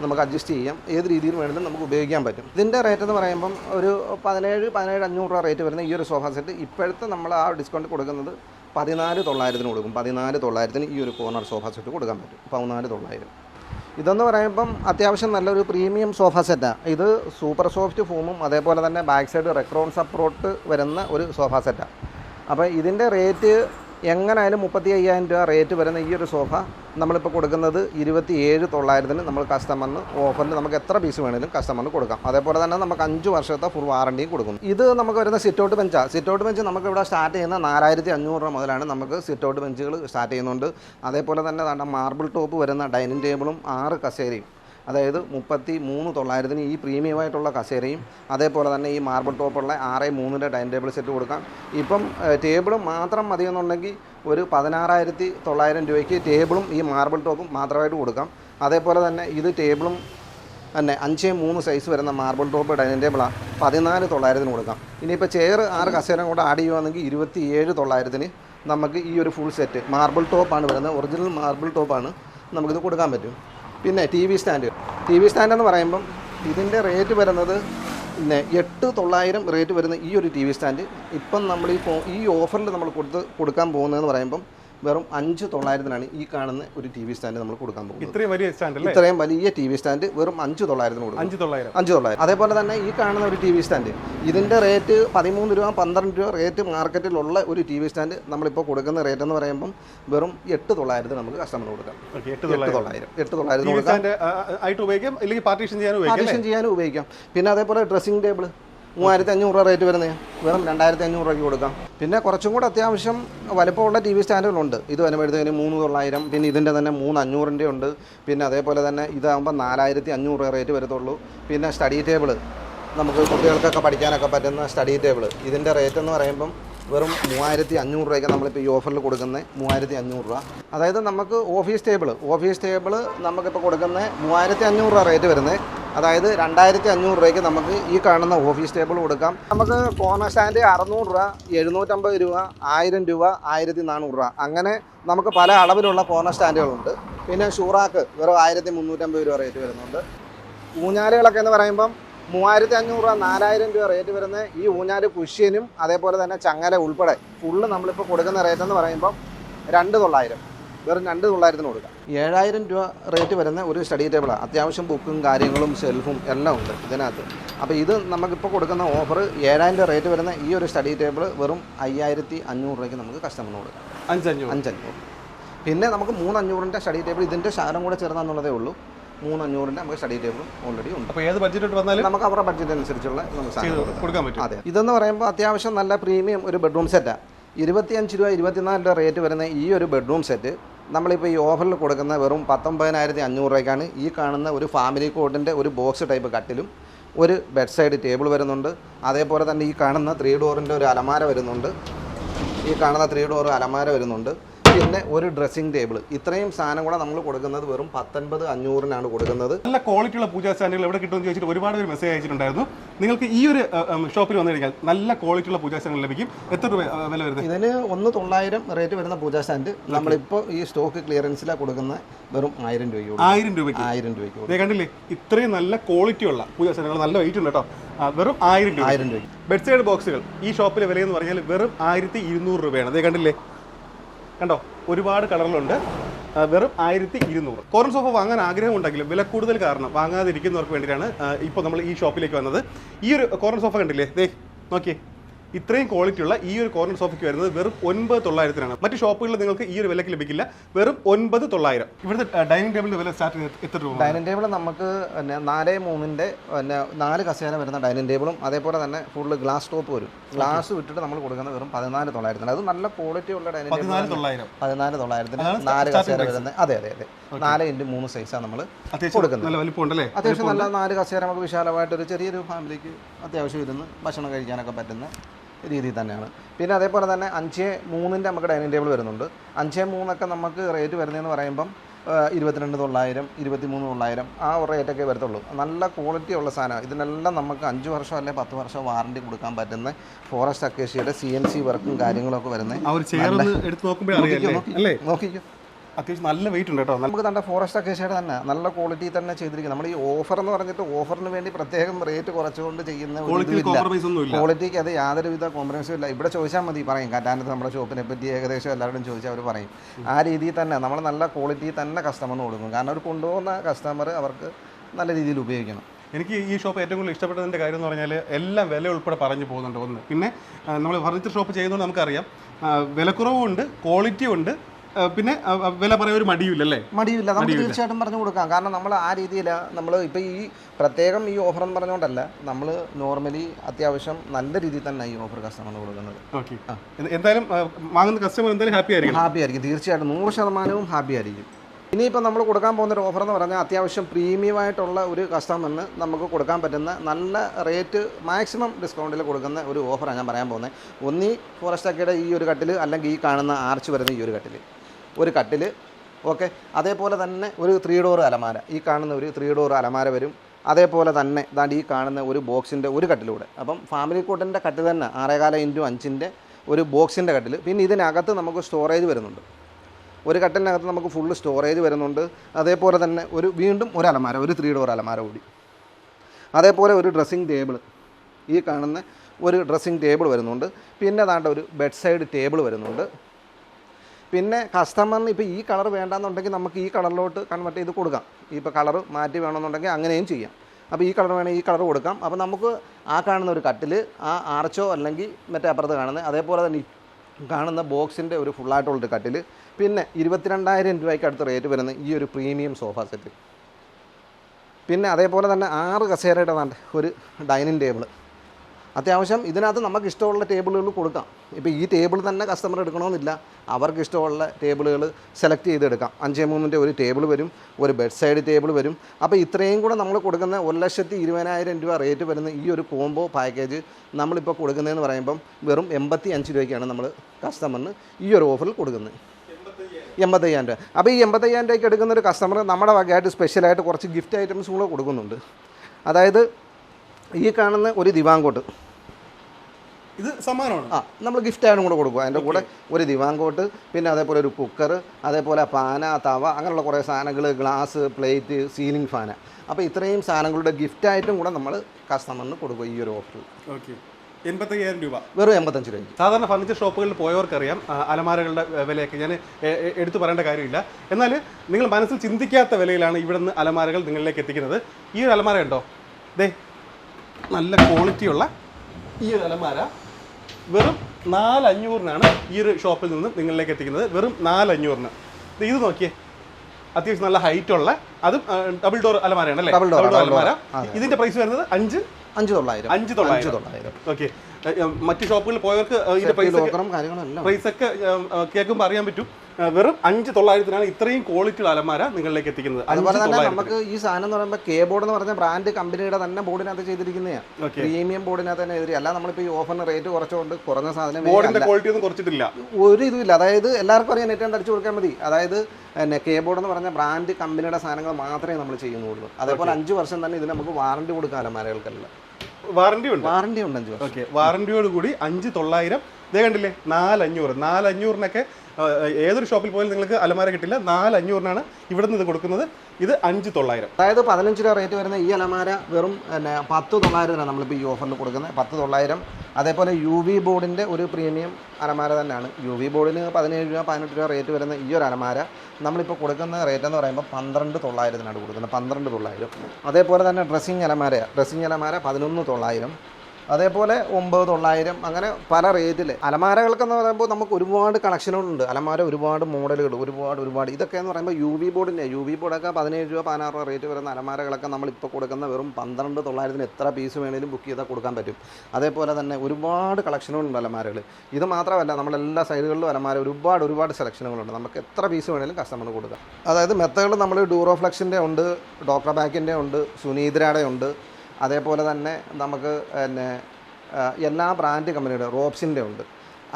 നമുക്ക് അഡ്ജസ്റ്റ് ചെയ്യാം. ഏത് രീതിയിൽ വേണമെങ്കിലും നമുക്ക് ഉപയോഗിക്കാൻ പറ്റും. ഇതിന്റെ റേറ്റ് എന്ന് പറയുമ്പം ഒരു പതിനേഴ് പതിനേഴ് അഞ്ഞൂറ് രൂപ റേറ്റ് വരുന്ന ഈ ഒരു സോഫ സെറ്റ് ഇപ്പോഴത്തെ നമ്മൾ ആ ഡിസ്കൗണ്ട് കൊടുക്കുന്നത് പതിനാല് തൊള്ളായിരത്തിന് കൊടുക്കും. പതിനാല് തൊള്ളായിരത്തിന് ഈ ഒരു കോർണർ സോഫ സെറ്റ് കൊടുക്കാൻ പറ്റും. പതിനാല് തൊള്ളായിരം. ഇതെന്ന് പറയുമ്പം അത്യാവശ്യം നല്ലൊരു പ്രീമിയം സോഫ സെറ്റാണ് ഇത് സൂപ്പർ സോഫ്റ്റ് ഫോമും അതേപോലെ തന്നെ ബാക്ക് സൈഡ് റെക്രോൺ സപ്പോർട്ട് വരുന്ന ഒരു സോഫ സെറ്റാണ് അപ്പോൾ ഇതിന്റെ റേറ്റ് എങ്ങനായാലും മുപ്പത്തി അയ്യായിരം രൂപ റേറ്റ് വരുന്ന ഈ ഒരു സോഫ നമ്മളിപ്പോൾ കൊടുക്കുന്നത് ഇരുപത്തി ഏഴ് തൊള്ളായിരത്തിന് നമ്മൾ കസ്റ്റമറിന് ഓഫറിൽ നമുക്ക് എത്ര പീസ് വേണമെങ്കിലും കസ്റ്റമറിന് കൊടുക്കാം. അതേപോലെ തന്നെ നമുക്ക് അഞ്ച് വർഷത്തെ ഫുൾ വാറണ്ടിയും കൊടുക്കുന്നു. ഇത് നമുക്ക് വരുന്ന സിറ്റൗട്ട് ബെഞ്ചാണ് സിറ്റ് ഔട്ട് ബെഞ്ച് നമുക്ക് ഇവിടെ സ്റ്റാർട്ട് ചെയ്യുന്ന നാലായിരത്തി അഞ്ഞൂറ് രൂപ മുതലാണ് നമുക്ക് സിറ്റൗട്ട് ബെഞ്ചുകൾ സ്റ്റാർട്ട് ചെയ്യുന്നുണ്ട്. അതേപോലെ തന്നെ മാർബിൾ ടോപ്പ് വരുന്ന ഡൈനിങ് ടേബിളും ആറ് കസേരയും. അതായത് മുപ്പത്തി മൂന്ന് തൊള്ളായിരത്തിന് ഈ പ്രീമിയമായിട്ടുള്ള കസേരയും അതേപോലെ തന്നെ ഈ മാർബിൾ ടോപ്പുള്ള ആറ് മൂന്നിന്റെ ഡൈനിങ് ടേബിൾ സെറ്റ് കൊടുക്കാം. ഇപ്പം ടേബിൾ മാത്രം മതി എന്നുണ്ടെങ്കിൽ ഒരു പതിനാറായിരത്തി തൊള്ളായിരം രൂപയ്ക്ക് ടേബിളും ഈ മാർബിൾ ടോപ്പും മാത്രമായിട്ട് കൊടുക്കാം. അതേപോലെ തന്നെ ഇത് ടേബിളും തന്നെ അഞ്ച് മൂന്ന് സൈസ് വരുന്ന മാർബിൾ ടോപ്പ് ഡൈനിങ് ടേബിളാണ് പതിനാല് തൊള്ളായിരത്തിന് കൊടുക്കാം. ഇനിയിപ്പോൾ ചെയർ ആറ് കസേരം കൂടെ ആഡ് ചെയ്യുകയാണെങ്കിൽ ഇരുപത്തി ഏഴ് തൊള്ളായിരത്തിന് നമുക്ക് ഈ ഒരു ഫുൾ സെറ്റ് മാർബിൾ ടോപ്പാണ് വരുന്നത്. ഒറിജിനൽ മാർബിൾ ടോപ്പാണ് നമുക്കിത് കൊടുക്കാൻ പറ്റും. പിന്നെ T V stand. T V stand എന്ന് പറയുമ്പം ഇതിന്റെ റേറ്റ് വരുന്നത് പിന്നെ എട്ട് തൊള്ളായിരം റേറ്റ് വരുന്ന ഈ ഒരു ടി വി സ്റ്റാൻഡ്. ഇപ്പം നമ്മൾ ഈ ഈ ഓഫറിൽ നമ്മൾ കൊടുത്ത് കൊടുക്കാൻ പോകുന്നതെന്ന് പറയുമ്പം വെറും അഞ്ച് തൊള്ളായിരത്തിനാണ് ഈ കാണുന്ന ഒരു ടി വി സ്റ്റാൻഡ് നമ്മൾ കൊടുക്കാൻ പോകുന്നത്. ഇത്രയും വലിയ സ്റ്റാൻഡ് ഇത്രയും വലിയ ടി വി സ്റ്റാൻഡ് വെറും അഞ്ച് തൊള്ളായിരത്തിന് കൊടുക്കും അഞ്ച് തൊള്ളായിരം. അഞ്ച് തൊള്ളായിരം. അതേപോലെ തന്നെ ഈ കാണുന്ന ഒരു ടി വി സ്റ്റാൻഡ് ഇതിന്റെ റേറ്റ് പതിമൂന്ന് രൂപ പന്ത്രണ്ട് രൂപ റേറ്റ് മാർക്കറ്റിലുള്ള ഒരു ടി വി സ്റ്റാൻഡ് നമ്മളിപ്പോൾ കൊടുക്കുന്ന റേറ്റ് എന്ന് പറയുമ്പം വെറും എട്ട് തൊള്ളായിരത്തിന് നമുക്ക് കസ്റ്റമറിന് കൊടുക്കാം. എട്ട് തൊള്ളായിരം. എട്ട് തൊള്ളായിരത്തിന് കൊടുക്കാം. പാർട്ടീഷൻ ചെയ്യാനും ഉപയോഗിക്കാം പാർട്ടീഷൻ ചെയ്യാനും ഉപയോഗിക്കാം. പിന്നെ അതേപോലെ ഡ്രസ്സിംഗ് ടേബിൾ മൂവായിരത്തി അഞ്ഞൂറ് രൂപ റേറ്റ് വരുന്നത് വെറും രണ്ടായിരത്തി അഞ്ഞൂറ് രൂപയ്ക്ക് കൊടുക്കാം. പിന്നെ കുറച്ചും കൂടെ അത്യാവശ്യം വലുപ്പമുള്ള ടി വി സ്റ്റാൻഡുകളുണ്ട് ഇത് വരുമ്പോഴത്തേന് മൂന്ന് തൊള്ളായിരം പിന്നെ ഇതിന്റെ തന്നെ മൂന്ന് അഞ്ഞൂറിന്റെ ഉണ്ട്. പിന്നെ അതേപോലെ തന്നെ ഇതാകുമ്പോൾ നാലായിരത്തി അഞ്ഞൂറ് രൂപ റേറ്റ് വരത്തുള്ളൂ. പിന്നെ സ്റ്റഡി ടേബിൾ നമുക്ക് കുട്ടികൾക്കൊക്കെ പഠിക്കാനൊക്കെ പറ്റുന്ന സ്റ്റഡി ടേബിൾ ഇതിന്റെ റേറ്റ് എന്ന് പറയുമ്പം വെറും മൂവായിരത്തി അഞ്ഞൂറ് രൂപയ്ക്ക് നമ്മളിപ്പോൾ ഈ ഓഫറിൽ കൊടുക്കുന്നത് മൂവായിരത്തി അഞ്ഞൂറ് രൂപ. അതായത് നമുക്ക് ഓഫീസ് ടേബിൾ ഓഫീസ് ടേബിൾ നമുക്കിപ്പോൾ കൊടുക്കുന്നത് മൂവായിരത്തി അഞ്ഞൂറ് രൂപ റേറ്റ് വരുന്നത് അതായത് രണ്ടായിരത്തി അഞ്ഞൂറ് രൂപയ്ക്ക് നമുക്ക് ഈ കാണുന്ന ഓഫീസ് ടേബിൾ കൊടുക്കാം. നമുക്ക് കോർണർ സ്റ്റാൻഡ് അറുന്നൂറ് രൂപ എഴുന്നൂറ്റമ്പത് രൂപ ആയിരം രൂപ ആയിരത്തി നാനൂറ് രൂപ. അങ്ങനെ നമുക്ക് പല അളവിലുള്ള കോർണർ സ്റ്റാൻഡുകളുണ്ട് പിന്നെ ഷൂറാക്ക് വെറും ആയിരത്തി മുന്നൂറ്റമ്പത് രൂപ റേറ്റ് വരുന്നുണ്ട്. ഊഞ്ഞാലുകളൊക്കെ എന്ന് പറയുമ്പം മൂവായിരത്തി അഞ്ഞൂറ് രൂപ നാലായിരം രൂപ റേറ്റ് വരുന്ന ഈ ഊഞ്ഞാൽ കുഷ്യനും അതേപോലെ തന്നെ ചങ്ങല ഉൾപ്പെടെ ഫുള്ള് നമ്മളിപ്പോൾ കൊടുക്കുന്ന റേറ്റ് എന്ന് പറയുമ്പം രണ്ട് തൊള്ളായിരം. വെറും രണ്ട് തൊള്ളായിരത്തിന് കൊടുക്കാം. ഏഴായിരം രൂപ റേറ്റ് വരുന്ന ഒരു സ്റ്റഡി ടേബിളാണ് അത്യാവശ്യം ബുക്കും കാര്യങ്ങളും ഷെൽഫും എല്ലാം ഉണ്ട് ഇതിനകത്ത്. അപ്പോൾ ഇത് നമുക്കിപ്പോൾ കൊടുക്കുന്ന ഓഫർ ഏഴായിരം രൂപ റേറ്റ് വരുന്ന ഈ ഒരു സ്റ്റഡി ടേബിൾ വെറും അയ്യായിരത്തി അഞ്ഞൂറ് രൂപയ്ക്ക് നമുക്ക് കസ്റ്റമറിന് കൊടുക്കാം. അഞ്ചഞ്ഞൂറ്. അഞ്ചഞ്ഞൂറ്. പിന്നെ നമുക്ക് മൂന്നഞ്ഞൂറിന്റെ സ്റ്റഡി ടേബിൾ ഇതിന്റെ ശകലം കൂടെ ചേർന്നാന്നുള്ളതേ ഉള്ളൂ. മൂന്നഞ്ഞൂറിന്റെ നമുക്ക് സ്റ്റഡി ടേബിൾ ഓൾറെഡി ഉണ്ട്. അപ്പോൾ ഏത് ബഡ്ജറ്റ് വന്നാലും നമുക്ക് അവരുടെ ബഡ്ജറ്റ് അനുസരിച്ചുള്ള നമുക്ക് സാധനം കൊടുക്കാൻ പറ്റും. അതെ. ഇതെന്ന് പറയുമ്പോൾ അത്യാവശ്യം നല്ല പ്രീമിയം ഒരു ബെഡ്റൂം സെറ്റാണ് ഇരുപത്തിയഞ്ച് രൂപ ഇരുപത്തിനാല് രൂപ റേറ്റ് വരുന്ന ഈ ഒരു ബെഡ്റൂം സെറ്റ് നമ്മളിപ്പോൾ ഈ ഓഫറിൽ കൊടുക്കുന്ന വെറും പത്തൊമ്പതിനായിരത്തി അഞ്ഞൂറ് രൂപയ്ക്കാണ് ഈ കാണുന്ന ഒരു ഫാമിലി കോട്ടിന്റെ ഒരു ബോക്സ് ടൈപ്പ് കട്ടിലും ഒരു ബെഡ് സൈഡ് ടേബിൾ വരുന്നുണ്ട്. അതേപോലെ തന്നെ ഈ കാണുന്ന ത്രീ ഡോറിന്റെ ഒരു അലമാര വരുന്നുണ്ട്. ഈ കാണുന്ന ത്രീ ഡോർ അലമാര വരുന്നുണ്ട്. പിന്നെ ഒരു ഡ്രസ്സിംഗ് ടേബിൾ ഇത്രയും സാധനം കൂടെ നമ്മൾ കൊടുക്കുന്നത് വെറും പത്തൊൻപത് അഞ്ഞൂറിനാണ് കൊടുക്കുന്നത്. നല്ല ക്വാളിറ്റിയുള്ള പൂജാ സ്റ്റാൻഡുകൾ എവിടെ കിട്ടുമെന്ന് ചോദിച്ചിട്ട് ഒരുപാട് പേര് മെസ്സേജ് അയച്ചിട്ടുണ്ടായിരുന്നു. നിങ്ങൾക്ക് ഈ ഒരു ഷോപ്പിൽ വന്നു കഴിഞ്ഞാൽ നല്ല ക്വാളിറ്റിയുള്ള പൂജാ സ്റ്റാൻഡ് ലഭിക്കും. എത്ര രൂപ വില വരുന്നത്? ഇതിന് ഒന്ന് തൊള്ളായിരം റേറ്റ് വരുന്ന പൂജാ സ്റ്റാൻഡ് നമ്മളിപ്പോൾ ഈ സ്റ്റോക്ക് ക്ലിയറൻസിലാണ് കൊടുക്കുന്ന വെറും ആയിരം രൂപയോ. ആയിരം രൂപയ്ക്ക്? ആയിരം രൂപയ്ക്ക് കണ്ടില്ലേ? ഇത്രയും നല്ല ക്വാളിറ്റിയുള്ള പൂജാ സ്റ്റാൻഡുകൾ നല്ല വെയിറ്റ് ഉണ്ട് കേട്ടോ. വെറും ആയിരം രൂപ ആയിരം രൂപ ബെഡ് സൈഡ് ബോക്സുകൾ ഈ ഷോപ്പിലെ വിലയെന്ന് പറഞ്ഞാൽ വെറും ആയിരത്തി ഇരുന്നൂറ് രൂപയാണ്. അതേ കണ്ടില്ലേ? കണ്ടോ ഒരുപാട് കളറിലുണ്ട്. വെറും ആയിരത്തി ഇരുന്നൂറ് കോർണർ സോഫ വാങ്ങാൻ ആഗ്രഹം ഉണ്ടെങ്കിലും വില കൂടുതൽ കാരണം വാങ്ങാതിരിക്കുന്നവർക്ക് വേണ്ടിയിട്ടാണ് ഇപ്പോൾ നമ്മൾ ഈ ഷോപ്പിലേക്ക് വന്നത്. ഈ ഒരു കോർണർ സോഫ കണ്ടില്ലേ? ദേ നോക്കിയേ. ഇത്രയും ക്വാളിറ്റിയുള്ള ഈ ഒരു കോർണർ സോഫയ്ക്ക് വരുന്നത് വെറും ഒൻപത് തൊള്ളായിരത്തിനാണ്. മറ്റ് ഷോപ്പുകളിൽ നിങ്ങൾക്ക് ഈ ഒരു വിലക്ക് ലഭിക്കില്ല. വെറും ഒൻപത് തൊള്ളായിരം. ഇവിടുത്തെ ഡൈനിങ് ടേബിളിന്റെ വില സ്റ്റാർട്ട് എത്ര രൂപ ഡൈനിങ് ടേബിൾ നമുക്ക് പിന്നെ നാല് മൂന്നിന്റെ പിന്നെ നാല് കസേര വരുന്ന ഡൈനിങ് ടേബിളും അതേപോലെ തന്നെ ഫുള്ള് ഗ്ലാസ് ടോപ്പ് വരും. ഗ്ലാസ് വിട്ടിട്ട് നമ്മൾ കൊടുക്കുന്നത് വെറും പതിനാല് തൊള്ളായിരത്തിന് അത് നല്ല ക്വാളിറ്റി ഉള്ള ഡൈനിങ് പതിനാല് ടേബിൾ തൊള്ളായിരം. പതിനാല് തൊള്ളായിരത്തിന് നാല് കസേര വരുന്ന വരുന്നത്. അതെ അതെ അതെ. നാല് ഇന്റു മൂന്ന് സൈസാണ് നമ്മൾ കൊടുക്കുന്നത്. അത്യാവശ്യം നല്ല നാല് കസേര നമുക്ക് വിശാലമായിട്ട് ഒരു ചെറിയൊരു ഫാമിലിക്ക് അത്യാവശ്യം ഇരുന്ന് ഭക്ഷണം കഴിക്കാനൊക്കെ പറ്റുന്ന രീതിയിൽ തന്നെയാണ്. പിന്നെ അതേപോലെ തന്നെ അഞ്ച് മൂന്നിന്റെ നമുക്ക് ഡൈനിങ് ടേബിൾ വരുന്നുണ്ട്. അഞ്ച് മൂന്നൊക്കെ നമുക്ക് റേറ്റ് വരുന്നതെന്ന് പറയുമ്പം ഇരുപത്തിരണ്ട് തൊള്ളായിരം ഇരുപത്തിമൂന്ന് തൊള്ളായിരം ആ ഒരു റേറ്റൊക്കെ വരത്തുള്ളൂ. നല്ല ക്വാളിറ്റി ഉള്ള സാധനമാണ്. ഇതിനെല്ലാം നമുക്ക് അഞ്ച് വർഷം അല്ലെങ്കിൽ പത്ത് വർഷം വാറണ്ടി കൊടുക്കാൻ പറ്റുന്ന ഫോറസ്റ്റ് അക്കേഷ്യയുടെ സി എൻ സി വർക്കും കാര്യങ്ങളൊക്കെ വരുന്നത്. നോക്കിക്കോ. അത്യാവശ്യം നല്ല വെയിറ്റ് ഉണ്ട് കേട്ടോ. നമുക്ക് നല്ല ഫോറസ്റ്റ് അക്കേഷയുടെ തന്നെ നല്ല ക്വാളിറ്റി തന്നെ ചെയ്തിരിക്കും നമ്മൾ ഈ ഓഫർ എന്ന് പറഞ്ഞിട്ട് ഓഫറിന് വേണ്ടി പ്രത്യേകം റേറ്റ് കുറച്ചുകൊണ്ട് ചെയ്യുന്ന ക്വാളിറ്റിക്ക് അത് യാതൊരുവിധ കോംപ്രമൈസും ഇല്ല. ഇവിടെ ചോദിച്ചാൽ മതി പറയും. കാറ്റാനത്ത് നമ്മുടെ ഷോപ്പിനെ പറ്റി ഏകദേശം എല്ലാവരും ചോദിച്ചാൽ അവർ പറയും. ആ രീതിയിൽ തന്നെ നമ്മൾ നല്ല ക്വാളിറ്റി തന്നെ കസ്റ്റമറിന് കൊടുക്കും. കാരണം അവർ കൊണ്ടുപോകുന്ന കസ്റ്റമർ അവർക്ക് നല്ല രീതിയിൽ ഉപയോഗിക്കണം. എനിക്ക് ഈ ഷോപ്പ് ഏറ്റവും കൂടുതൽ ഇഷ്ടപ്പെട്ടതിന്റെ കാര്യം എന്ന് പറഞ്ഞാൽ എല്ലാം വില ഉൾപ്പെടെ പറഞ്ഞു പോകുന്നുണ്ട് ഒന്ന്. പിന്നെ നമ്മൾ ഫർണിച്ചർ ഷോപ്പ് ചെയ്യുന്നതുകൊണ്ട് നമുക്കറിയാം. വിലക്കുറവുണ്ട് ക്വാളിറ്റി ഉണ്ട്. പിന്നെ വില പറയാൻ ഒരു മടിയില്ല അല്ലേ മടിയില്ല നമുക്ക് തീർച്ചയായിട്ടും പറഞ്ഞു കൊടുക്കാം. കാരണം നമ്മൾ ആ രീതിയിൽ നമ്മൾ ഇപ്പോൾ ഈ പ്രത്യേകം ഈ ഓഫർ എന്ന് പറഞ്ഞുകൊണ്ടല്ല നമ്മൾ നോർമലി അത്യാവശ്യം നല്ല രീതിയിൽ തന്നെ ഈ ഓഫർ കസ്റ്റമറിന് കൊടുക്കുന്നത്. ഓക്കെ എന്തായാലും വാങ്ങുന്ന കസ്റ്റമർ എന്തായാലും ഹാപ്പി ആയിരിക്കും ഹാപ്പി ആയിരിക്കും. തീർച്ചയായിട്ടും നൂറ് ശതമാനവും ഹാപ്പി ആയിരിക്കും. ഇനിയിപ്പോൾ നമ്മൾ കൊടുക്കാൻ പോകുന്ന ഒരു ഓഫർ എന്ന് പറഞ്ഞാൽ അത്യാവശ്യം പ്രീമിയം ആയിട്ടുള്ള ഒരു കസ്റ്റമറിന് നമുക്ക് കൊടുക്കാൻ പറ്റുന്ന നല്ല റേറ്റ് മാക്സിമം ഡിസ്കൗണ്ടിൽ കൊടുക്കുന്ന ഒരു ഓഫറാണ് ഞാൻ പറയാൻ പോകുന്നത് ഒന്നീ ഫോറസ്റ്റ് അക്കയുടെ ഈ ഒരു കട്ടിൽ അല്ലെങ്കിൽ ഈ കാണുന്ന ആർച്ച് വരുന്ന ഈ ഒരു കട്ടിൽ ഒരു കട്ടിൽ ഓക്കെ? അതേപോലെ തന്നെ ഒരു ത്രീ ഡോർ അലമാര. ഈ കാണുന്ന ഒരു ത്രീ ഡോർ അലമാര വരും. അതേപോലെ തന്നെ ദാണ്ട് ഈ കാണുന്ന ഒരു ബോക്സിന്റെ ഒരു കട്ടിലൂടെ. അപ്പം ഫാമിലി കോട്ടിന്റെ കട്ടിൽ തന്നെ ആറേകാല ഇന്റു അഞ്ചിന്റെ ഒരു ബോക്സിന്റെ കട്ടിൽ പിന്നെ ഇതിനകത്ത് നമുക്ക് സ്റ്റോറേജ് വരുന്നുണ്ട്. ഒരു കട്ടിലിനകത്ത് നമുക്ക് ഫുള്ള് സ്റ്റോറേജ് വരുന്നുണ്ട്. അതേപോലെ തന്നെ ഒരു വീണ്ടും ഒരു അലമാര ഒരു ത്രീ ഡോർ അലമാര കൂടി. അതേപോലെ ഒരു ഡ്രസ്സിങ് ടേബിൾ ഈ കാണുന്ന ഒരു ഡ്രസ്സിങ് ടേബിൾ വരുന്നുണ്ട്. പിന്നെ അതാണ്ട് ഒരു ബെഡ് സൈഡ് ടേബിൾ വരുന്നുണ്ട്. പിന്നെ കസ്റ്റമറിന് ഇപ്പോൾ ഈ കളർ വേണ്ടാന്നുണ്ടെങ്കിൽ നമുക്ക് ഈ കളറിലോട്ട് കൺവെർട്ട് ചെയ്ത് കൊടുക്കാം. ഇപ്പോൾ കളർ മാറ്റി വേണമെന്നുണ്ടെങ്കിൽ അങ്ങനെയും ചെയ്യാം. അപ്പോൾ ഈ കളർ വേണമെങ്കിൽ ഈ കളർ കൊടുക്കാം. അപ്പോൾ നമുക്ക് ആ കാണുന്ന ഒരു കട്ടിൽ ആ ആർച്ചോ അല്ലെങ്കിൽ മറ്റേ അപ്പുറത്ത് കാണുന്നത് അതേപോലെ തന്നെ കാണുന്ന ബോക്സിന്റെ ഒരു ഫുള്ളായിട്ടുള്ളൊരു കട്ടിൽ പിന്നെ ഇരുപത്തിരണ്ടായിരം രൂപയ്ക്ക് അടുത്ത് റേറ്റ് വരുന്ന ഈ ഒരു പ്രീമിയം സോഫ സെറ്റ് പിന്നെ അതേപോലെ തന്നെ ആറ് കസേരയുടെ ഒരു ഡൈനിങ് ടേബിൾ അത്യാവശ്യം ഇതിനകത്ത് നമുക്ക് ഇഷ്ടമുള്ള ടേബിളുകൾ കൊടുക്കാം. ഇപ്പോൾ ഈ ടേബിൾ തന്നെ കസ്റ്റമർ എടുക്കണമെന്നില്ല. അവർക്ക് ഇഷ്ടമുള്ള ടേബിളുകൾ സെലക്ട് ചെയ്തെടുക്കാം. അഞ്ചേ മൂന്നിന്റെ ഒരു ടേബിൾ വരും ഒരു ബെഡ് സൈഡ് ടേബിൾ വരും. അപ്പോൾ ഇത്രയും കൂടെ നമ്മൾ കൊടുക്കുന്ന ഒരു ലക്ഷത്തി ഇരുപതിനായിരം രൂപ റേറ്റ് വരുന്ന ഈ ഒരു കോംബോ പാക്കേജ് നമ്മളിപ്പോൾ കൊടുക്കുന്നതെന്ന് പറയുമ്പം വെറും എൺപത്തി അഞ്ച് രൂപയ്ക്കാണ് നമ്മൾ കസ്റ്റമറിന് ഈ ഒരു ഓഫറിൽ കൊടുക്കുന്നത്. എൺപത്തയ്യായിരം രൂപ. അപ്പോൾ ഈ എൺപത്തയ്യായിരം രൂപയ്ക്ക് എടുക്കുന്ന ഒരു കസ്റ്റമർ നമ്മുടെ വകയായിട്ട് സ്പെഷ്യലായിട്ട് കുറച്ച് ഗിഫ്റ്റ് ഐറ്റംസ് കൂടെ കൊടുക്കുന്നുണ്ട്. അതായത് ഈ കാണുന്ന ഒരു ദിവാങ്കോട്ട്. ഇത് സമ്മാനമാണ്. ആ നമ്മൾ ഗിഫ്റ്റായാലും കൂടെ കൊടുക്കുക അതിന്റെ കൂടെ ഒരു ദിവാങ്കോട്ട് പിന്നെ അതേപോലെ ഒരു കുക്കർ അതേപോലെ പാന തവ അങ്ങനെയുള്ള കുറേ സാധനങ്ങൾ ഗ്ലാസ് പ്ലേറ്റ് സീലിംഗ് ഫാന അപ്പോൾ ഇത്രയും സാധനങ്ങളുടെ ഗിഫ്റ്റായിട്ടും കൂടെ നമ്മൾ കസ്റ്റമറിന് കൊടുക്കുക ഈ ഒരു ഓഫറിൽ ഓക്കെ എൺപത്തയ്യായിരം രൂപ. വെറും എൺപത്തഞ്ച് രൂപ. സാധാരണ ഫർണിച്ചർ ഷോപ്പുകളിൽ പോയവർക്കറിയാം അലമാരകളുടെ വിലയൊക്കെ. ഞാൻ എടുത്തു പറയേണ്ട കാര്യമില്ല. എന്നാൽ നിങ്ങൾ മനസ്സിൽ ചിന്തിക്കാത്ത വിലയിലാണ് ഇവിടുന്ന് അലമാരകൾ നിങ്ങളിലേക്ക് എത്തിക്കുന്നത്. ഈ ഒരു അലമാര ഉണ്ടോ? ദേ നല്ല ക്വാളിറ്റിയുള്ള ഈ ഒരു അലമാര. വെറും നാലഞ്ഞൂറിനാണ് ഈ ഒരു ഷോപ്പിൽ നിന്ന് നിങ്ങളിലേക്ക് എത്തിക്കുന്നത്. വെറും നാലഞ്ഞൂറിന്. ഇത് നോക്കിയേ. അത്യാവശ്യം നല്ല ഹൈറ്റ് ഉള്ള അതും ഡബിൾ ഡോർ അലമാരയാണ് അല്ലേ? ഡബിൾ ഡോർ അലമാര. ഇതിന്റെ പ്രൈസ് വരുന്നത് അഞ്ച് അഞ്ച് തൊള്ളായിരം. അഞ്ച് തൊള്ളായിരം. ഓക്കെ മറ്റ് ഷോപ്പുകളിൽ പോയവർക്ക് ഇതിന്റെ പ്രൈസ് പ്രൈസ് ഒക്കെ കേൾക്കുമ്പോൾ അറിയാൻ പറ്റും. വെറും അഞ്ച് തൊള്ളായിരത്തിനാണ് ഇത്രയും ക്വാളിറ്റിയുള്ള അലമാര നിങ്ങളിലേക്ക് എത്തിക്കുന്നത്. അതുപോലെ തന്നെ നമുക്ക് ഈ സാധനം എന്ന് പറയുമ്പോൾ കെ ബോർഡ് എന്ന് പറഞ്ഞ ബ്രാൻഡ് കമ്പനിയുടെ തന്നെ ബോർഡിനകത്ത് ചെയ്തിരിക്കുന്നതാണ് പ്രീമിയം ബോർഡിനകത്ത് തന്നെ എതിരി അല്ല നമ്മളിപ്പോൾ ഈ ഓഫറിന് റേറ്റ് കുറച്ചുകൊണ്ട് കുറഞ്ഞ സാധനം ബോർഡിന്റെ ക്വാളിറ്റി ഒന്നും കുറച്ചിട്ടില്ല. ഒരു ഇതുമില്ല. അതായത് എല്ലാവർക്കും അറിയാൻ ഏറ്റവും അടിച്ചു കൊടുക്കാൻ മതി. അതായത് പിന്നെ കെ ബോർഡ് എന്ന് പറഞ്ഞ ബ്രാൻഡ് കമ്പനിയുടെ സാധനങ്ങൾ മാത്രമേ നമ്മൾ ചെയ്യുന്നുള്ളൂ. അതേപോലെ അഞ്ച് വർഷം തന്നെ ഇതിന് നമുക്ക് വാറണ്ടി കൊടുക്കാം അലമാരകൾക്കെല്ലാം വാറണ്ടി ഉണ്ട്. വാറണ്ടി ഉണ്ട് അഞ്ച് വർഷം. ഓക്കെ വാറണ്ടിയോട് കൂടി അഞ്ച് തൊള്ളായിരം. ഇതേ കണ്ടില്ലേ? നാലഞ്ഞൂറ്. നാലഞ്ഞൂറിനൊക്കെ ഏതൊരു ഷോപ്പിൽ പോയാലും നിങ്ങൾക്ക് അലമാര കിട്ടില്ല. നാല് അഞ്ഞൂറിനാണ് ഇവിടെ നിന്ന് ഇത് കൊടുക്കുന്നത്. ഇത് അഞ്ച് തൊള്ളായിരം. അതായത് പതിനഞ്ച് രൂപ റേറ്റ് വരുന്ന ഈ അലമാര വെറും പിന്നെ പത്ത് തൊള്ളായിരത്തിനാണ് നമ്മളിപ്പോൾ ഈ ഓഫറിൽ കൊടുക്കുന്നത്. പത്ത് തൊള്ളായിരം. അതേപോലെ യു വി ബോർഡിന്റെ ഒരു പ്രീമിയം അലമാര തന്നെയാണ്. യു വി ബോർഡിന് പതിനേഴ് രൂപ പതിനെട്ട് രൂപ റേറ്റ് വരുന്ന ഈ ഒരു അലമാര നമ്മളിപ്പോൾ കൊടുക്കുന്ന റേറ്റ് എന്ന് പറയുമ്പോൾ പന്ത്രണ്ട് തൊള്ളായിരത്തിനാണ് കൊടുക്കുന്നത്. പന്ത്രണ്ട് തൊള്ളായിരം. അതേപോലെ തന്നെ ഡ്രസ്സിങ് അലമാര ഡ്രസ്സിങ് അലമാര പതിനൊന്ന് തൊള്ളായിരം. അതേപോലെ ഒമ്പത് തൊള്ളായിരം അങ്ങനെ പല റേറ്റിൽ അലമാരകൾക്കെന്ന് പറയുമ്പോൾ നമുക്ക് ഒരുപാട് കളക്ഷനുകളുണ്ട് അലമാര ഒരുപാട് മോഡലുകൾ ഒരുപാട് ഒരുപാട്. ഇതൊക്കെ എന്ന് പറയുമ്പോൾ യു വി ബോർഡിന്റെ യു വി ബോർഡൊക്കെ പതിനേഴ് രൂപ പതിനാറ് രൂപ റേറ്റ് വരുന്ന അലമാരകളൊക്കെ നമ്മളിപ്പോൾ കൊടുക്കുന്ന വെറും പന്ത്രണ്ട് തൊള്ളായിരത്തിന് എത്ര പീസ് വേണേലും ബുക്ക് ചെയ്താൽ കൊടുക്കാൻ പറ്റും. അതേപോലെ തന്നെ ഒരുപാട് കളക്ഷനുകളുണ്ട് അലമാരകൾ ഇത് മാത്രമല്ല നമ്മളെല്ലാ സൈഡുകളിലും അലമാര ഒരുപാട് ഒരുപാട് സെലക്ഷനുകളുണ്ട് നമുക്ക് എത്ര പീസ് വേണേലും കസ്റ്റമറിന് കൊടുക്കാം. അതായത് മെത്തകൾ നമ്മൾ ഡൂറോഫ്ലക്സിന്റെ ഉണ്ട് ഡോക്ടർ ബാക്കിന്റെ ഉണ്ട് സുനീദ്രയുടെ ഉണ്ട് അതേപോലെ തന്നെ നമുക്ക് പിന്നെ എല്ലാ ബ്രാൻഡ് കമ്പനിയുടെ റോപ്സിന്റെ ഉണ്ട്.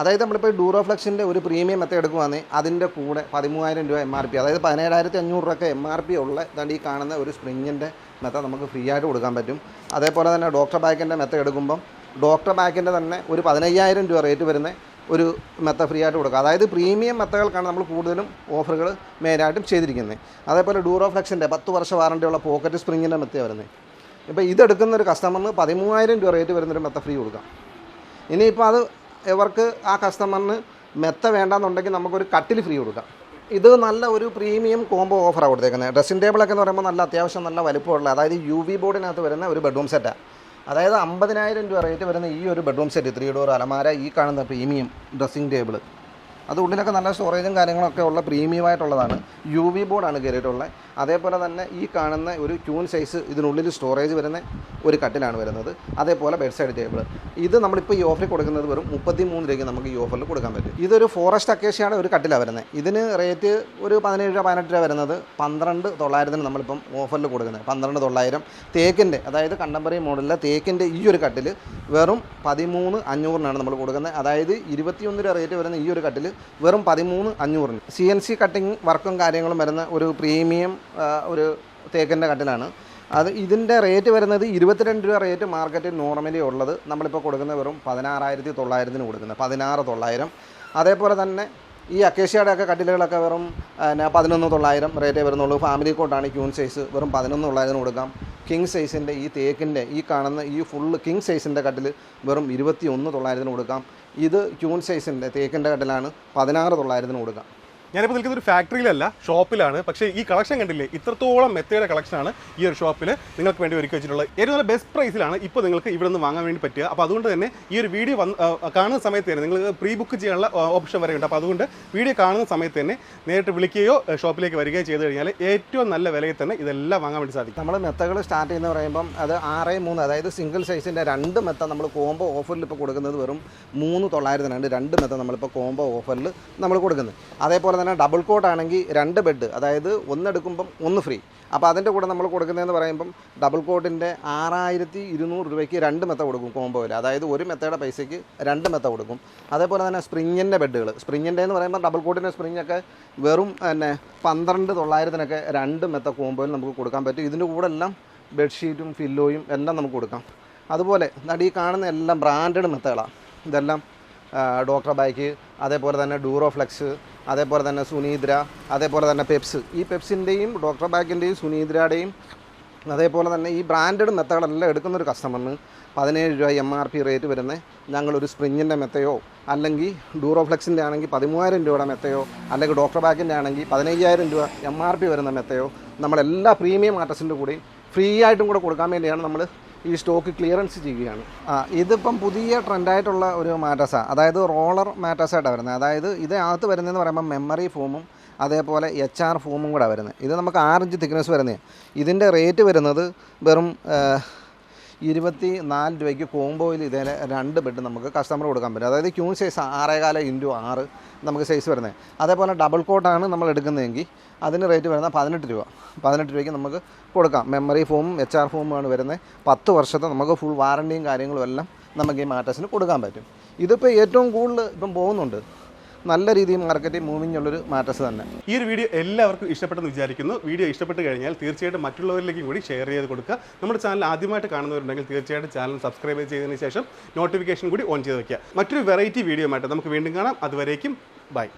അതായത് നമ്മളിപ്പോൾ ഡൂറോഫ്ലക്സിന്റെ ഒരു പ്രീമിയം എത്ര എടുക്കുവാണെങ്കിൽ അതിന്റെ കൂടെ പതിമൂവായിരം രൂപ എം ആർ പി അതായത് പതിനേഴായിരത്തി അഞ്ഞൂറ് രൂപയൊക്കെ എം ആർ പി ഉള്ള ഇതാണ്ട് ഈ കാണുന്ന ഒരു സ്പ്രിങ്ങിന്റെ മെത്ത നമുക്ക് ഫ്രീ ആയിട്ട് കൊടുക്കാൻ പറ്റും. അതേപോലെ തന്നെ ഡോക്ടർ ബാക്കിന്റെ മെത്ത എടുക്കുമ്പം ഡോക്ടർ ബാക്കിന്റെ തന്നെ ഒരു പതിനയ്യായിരം രൂപ റേറ്റ് വരുന്ന ഒരു മെത്ത ഫ്രീ ആയിട്ട് കൊടുക്കുക അതായത് പ്രീമിയം മെത്തകൾക്കാണ് നമ്മൾ കൂടുതലും ഓഫറുകൾ മെയിനായിട്ടും ചെയ്തിരിക്കുന്നത് അതേപോലെ ഡൂറോഫ്ലെക്സിന്റെ പത്ത് വർഷ വാറണ്ടിയുള്ള പോക്കറ്റ് സ്പ്രിങ്ങിന്റെ മെത്തയാണ് വരുന്നത് ഇപ്പോൾ ഇതെടുക്കുന്ന ഒരു കസ്റ്റമറിന് പതിമൂവായിരം രൂപ റേറ്റ് വരുന്നൊരു മെത്ത ഫ്രീ കൊടുക്കാം. ഇനിയിപ്പോൾ അത് ഇവർക്ക് ആ കസ്റ്റമറിന് മെത്ത വേണ്ടാന്നുണ്ടെങ്കിൽ നമുക്കൊരു കട്ടിൽ ഫ്രീ കൊടുക്കാം. ഇത് നല്ല ഒരു പ്രീമിയം കോംബോ ഓഫറാണ് കൊടുത്തേക്കുന്നത് ഡ്രസ്സിംഗ് ടേബിളൊക്കെ എന്ന് പറയുമ്പോൾ നല്ല അത്യാവശ്യം നല്ല വലുപ്പമുള്ള അതായത് യു വി ബോർഡിനകത്ത് വരുന്ന ഒരു ബെഡ്റൂം സെറ്റാണ് അതായത് അമ്പതിനായിരം രൂപ റേറ്റ് വരുന്ന ഈ ഒരു ബെഡ്റൂം സെറ്റ് ത്രീ ഡോർ അലമാര ഈ കാണുന്ന പ്രീമിയം ഡ്രസ്സിംഗ് ടേബിൾ അത് ഉള്ളിലൊക്കെ നല്ല സ്റ്റോറേജും കാര്യങ്ങളൊക്കെ ഉള്ള പ്രീമിയമായിട്ടുള്ളതാണ് യു വി ബോർഡാണ് കയറിയിട്ടുള്ളത് അതേപോലെ തന്നെ ഈ കാണുന്ന ഒരു ക്യൂൺ സൈസ് ഇതിനുള്ളിൽ സ്റ്റോറേജ് വരുന്ന ഒരു കട്ടിലാണ് വരുന്നത്. അതേപോലെ ബെഡ് സൈഡ് ടേബിൾ ഇത് നമ്മളിപ്പോൾ ഈ ഓഫറിൽ കൊടുക്കുന്നത് വെറും മുപ്പത്തി മൂന്ന് രൂപയ്ക്ക് നമുക്ക് ഈ ഓഫറിൽ കൊടുക്കാൻ പറ്റും. ഇതൊരു ഫോറസ്റ്റ് അക്കേഷ്യയുടെ ഒരു കട്ടിലാണ് വരുന്നത്. ഇതിന് റേറ്റ് ഒരു പതിനേഴ് രൂപ പതിനെട്ട് രൂപ വരുന്നത് പന്ത്രണ്ട് തൊള്ളായിരത്തിന് നമ്മളിപ്പം ഓഫറിൽ കൊടുക്കുന്നത്. പന്ത്രണ്ട് തൊള്ളായിരം. തേക്കിന്റെ അതായത് കണ്ടംപററി മോഡലിലെ തേക്കിന്റെ ഈ ഒരു കട്ടിൽ വെറും പതിമൂന്ന് അഞ്ഞൂറിനാണ് നമ്മൾ കൊടുക്കുന്നത്. അതായത് ഇരുപത്തിയൊന്ന് രൂപ റേറ്റ് വരുന്ന ഈ ഒരു കട്ടിൽ വെറും പതിമൂന്ന് അഞ്ഞൂറിന്. സി എൻ സി കട്ടിങ് വർക്കും കാര്യങ്ങളും വരുന്ന ഒരു പ്രീമിയം ഒരു തേക്കിന്റെ കട്ടിലാണ്. അത് ഇതിന്റെ റേറ്റ് വരുന്നത് ഇരുപത്തിരണ്ട് രൂപ റേറ്റ് മാർക്കറ്റിൽ നോർമലി ഉള്ളത്. നമ്മളിപ്പോൾ കൊടുക്കുന്ന വെറും പതിനാറായിരത്തി തൊള്ളായിരത്തിന് കൊടുക്കുന്നത്. പതിനാറ് തൊള്ളായിരം. അതേപോലെ തന്നെ ഈ അക്കേഷ്യയുടെ ഒക്കെ കട്ടിലുകളൊക്കെ വെറും പിന്നെ പതിനൊന്ന് തൊള്ളായിരം റേറ്റേ വരുന്നുള്ളൂ. ഫാമിലി കോട്ടാണ് ക്യൂൺ സൈസ് വെറും പതിനൊന്ന് തൊള്ളായിരത്തിന് കൊടുക്കാം കിങ് സൈസിന്റെ ഈ തേക്കിന്റെ ഈ കാണുന്ന ഈ ഫുള്ള് കിങ് സൈസിന്റെ കട്ടിൽ വെറും ഇരുപത്തി ഒന്ന് തൊള്ളായിരത്തിന് കൊടുക്കാം. ഇത് ക്യൂൺ സൈസിന്റെ തേക്കിന്റെ കട്ടിലാണ് പതിനാറ് തൊള്ളായിരത്തിന് കൊടുക്കാം. ഞാനിപ്പോൾ നിൽക്കുന്ന ഒരു ഫാക്ടറിയിലല്ല ഷോപ്പിലാണ് പക്ഷേ ഈ കളക്ഷൻ കണ്ടില്ലേ ഇത്രത്തോളം മെത്തയുടെ കളക്ഷനാണ് ഈ ഒരു ഷോപ്പിൽ നിങ്ങൾക്ക് വേണ്ടി ഒരുക്കി വെച്ചിട്ടുള്ളത് ഏറ്റവും നല്ല ബെസ്റ്റ് പ്രൈസിലാണ് ഇപ്പോൾ നിങ്ങൾക്ക് ഇവിടെ നിന്ന് വാങ്ങാൻ വേണ്ടി പറ്റുക അപ്പോൾ അതുകൊണ്ട് തന്നെ ഈ ഒരു വീഡിയോ വന്ന് കാണുന്ന സമയത്ത് തന്നെ നിങ്ങൾ പ്രീ ബുക്ക് ചെയ്യാനുള്ള ഓപ്ഷൻ വരെ ഉണ്ട് അപ്പോൾ അതുകൊണ്ട് വീഡിയോ കാണുന്ന സമയത്ത് തന്നെ നേരിട്ട് വിളിക്കുകയോ ഷോപ്പിലേക്ക് വരികയോ ചെയ്ത് കഴിഞ്ഞാൽ ഏറ്റവും നല്ല വിലയിൽ തന്നെ ഇതെല്ലാം വാങ്ങാൻ വേണ്ടി സാധിക്കും നമ്മൾ മെത്തകൾ സ്റ്റാർട്ട് ചെയ്യുന്ന പറയുമ്പം അത് ആറ് മൂന്ന് അതായത് സിംഗിൾ സൈസിന്റെ രണ്ട് മെത്ത നമ്മൾ കോംബോ ഓഫറിൽ ഇപ്പോൾ കൊടുക്കുന്നത് വെറും മൂന്ന് തൊള്ളായിരത്തിനാണ് രണ്ട് മെത്ത നമ്മളിപ്പോൾ കോംബോ ഓഫറിൽ നമ്മൾ കൊടുക്കുന്നത് അതേപോലെ തന്നെ ഡബിൾ കോട്ട് ആണെങ്കിൽ രണ്ട് ബെഡ് അതായത് ഒന്നെടുക്കുമ്പം ഒന്ന് ഫ്രീ അപ്പോൾ അതിന്റെ കൂടെ നമ്മൾ കൊടുക്കുന്നതെന്ന് പറയുമ്പം ഡബിൾ കോട്ടിന്റെ ആറായിരത്തി ഇരുന്നൂറ് രൂപയ്ക്ക് രണ്ട് മെത്ത കൊടുക്കും കോംബോയിൽ അതായത് ഒരു മെത്തയുടെ പൈസയ്ക്ക് രണ്ട് മെത്ത കൊടുക്കും. അതേപോലെ തന്നെ സ്പ്രിങ്ങിന്റെ ബെഡുകൾ സ്പ്രിങ്ങിന്റെ എന്ന് പറയുമ്പോൾ ഡബിൾ കോട്ടിന്റെ സ്പ്രിങ്ങൊക്കെ വെറും പിന്നെ പന്ത്രണ്ട് തൊള്ളായിരത്തിനൊക്കെ രണ്ട് മെത്ത കോംബോയിൽ നമുക്ക് കൊടുക്കാൻ പറ്റും. ഇതിന്റെ കൂടെ എല്ലാം ബെഡ്ഷീറ്റും ഫില്ലോയും എല്ലാം നമുക്ക് കൊടുക്കാം. അതുപോലെ നടി കാണുന്ന എല്ലാം ബ്രാൻഡഡ് മെത്തകളാണ് ഇതെല്ലാം ഡോക്ടർ ബൈക്ക് അതേപോലെ തന്നെ ഡൂറോഫ്ലെക്സ് അതേപോലെ തന്നെ സുനീദ്ര അതേപോലെ തന്നെ പെപ്സ് ഈ പെപ്സിന്റെയും ഡോക്ടർ ബാക്കിന്റെയും സുനീദ്രയുടെയും അതേപോലെ തന്നെ ഈ ബ്രാൻഡഡ് മെത്തകളെല്ലാം എടുക്കുന്ന ഒരു കസ്റ്റമറിന് പതിനേഴ് രൂപ എം ആർ പി റേറ്റ് വരുന്ന. ഞങ്ങളൊരു സ്പ്രിങ്ങിന്റെ മെത്തയോ അല്ലെങ്കിൽ ഡൂറോഫ്ലെക്സിന്റെ ആണെങ്കിൽ പതിമൂവായിരം രൂപയുടെ മെത്തയോ അല്ലെങ്കിൽ ഡോക്ടർ ബാക്കിന്റെ ആണെങ്കിൽ പതിനയ്യായിരം രൂപ എം ആർ പി വരുന്ന മെത്തയോ നമ്മളെല്ലാ പ്രീമിയം ആർട്ടിസ്റ്റിന്റെ കൂടെയും ഫ്രീ ആയിട്ടും കൂടെ കൊടുക്കാൻ വേണ്ടിയാണ് നമ്മൾ ഈ സ്റ്റോക്ക് ക്ലിയറൻസ് ചെയ്യുകയാണ്. ആ ഇതിപ്പം പുതിയ ട്രെൻഡായിട്ടുള്ള ഒരു മാറ്റസാണ് അതായത് റോളർ മാറ്റസായിട്ടാണ് വരുന്നത്. അതായത് ഇത് അകത്ത് വരുന്നതെന്ന് പറയുമ്പോൾ മെമ്മറി ഫോമും അതേപോലെ എച്ച് ആർ ഫോമും കൂടെ വരുന്നത്. ഇത് നമുക്ക് ആറിഞ്ച് തിക്നെസ് വരുന്നത് ഇതിന്റെ റേറ്റ് വരുന്നത് വെറും ഇരുപത്തി നാല് രൂപയ്ക്ക് കോംബോയിൽ ഇതേ രണ്ട് ബെഡ് നമുക്ക് കസ്റ്റമർ കൊടുക്കാൻ പറ്റും. അതായത് ക്യൂൺ സൈസ് ആറേകാല ഇന്റു ആറ് നമുക്ക് സൈസ് വരുന്നത്. അതേപോലെ ഡബിൾ കോട്ടാണ് നമ്മൾ എടുക്കുന്നതെങ്കിൽ അതിന് റേറ്റ് വരുന്നത് പതിനെട്ട് രൂപ. പതിനെട്ട് രൂപയ്ക്ക് നമുക്ക് കൊടുക്കാം. മെമ്മറി ഫോമും എച്ച് ആർ ഫോമുമാണ് വരുന്നത്. പത്ത് വർഷത്തെ നമുക്ക് ഫുൾ വാറണ്ടിയും കാര്യങ്ങളും എല്ലാം നമുക്ക് ഈ മാറ്റസിന് കൊടുക്കാൻ പറ്റും. ഇതിപ്പോൾ ഏറ്റവും കൂടുതൽ ഇപ്പം പോകുന്നുണ്ട്. നല്ല രീതിയിൽ മാർക്കറ്റിൽ മൂവിങ് ഉള്ളൊരു മാറ്റസ് തന്നെ. ഈ ഒരു വീഡിയോ എല്ലാവർക്കും ഇഷ്ടപ്പെട്ടെന്ന് വിചാരിക്കുന്നു. വീഡിയോ ഇഷ്ടപ്പെട്ട് കഴിഞ്ഞാൽ തീർച്ചയായിട്ടും മറ്റുള്ളവരിലേക്കും കൂടി ഷെയർ ചെയ്ത് കൊടുക്കുക. നമ്മുടെ ചാനൽ ആദ്യമായിട്ട് കാണുന്നവരുണ്ടെങ്കിൽ തീർച്ചയായിട്ടും ചാനൽ സബ്സ്ക്രൈബ് ചെയ്തതിന് ശേഷം നോട്ടിഫിക്കേഷൻ കൂടി ഓൺ ചെയ്ത് വയ്ക്കുക മറ്റൊരു വെറൈറ്റി വീഡിയോ ആയിട്ട് നമുക്ക് വീണ്ടും കാണാം. അതുവരേക്കും ബൈ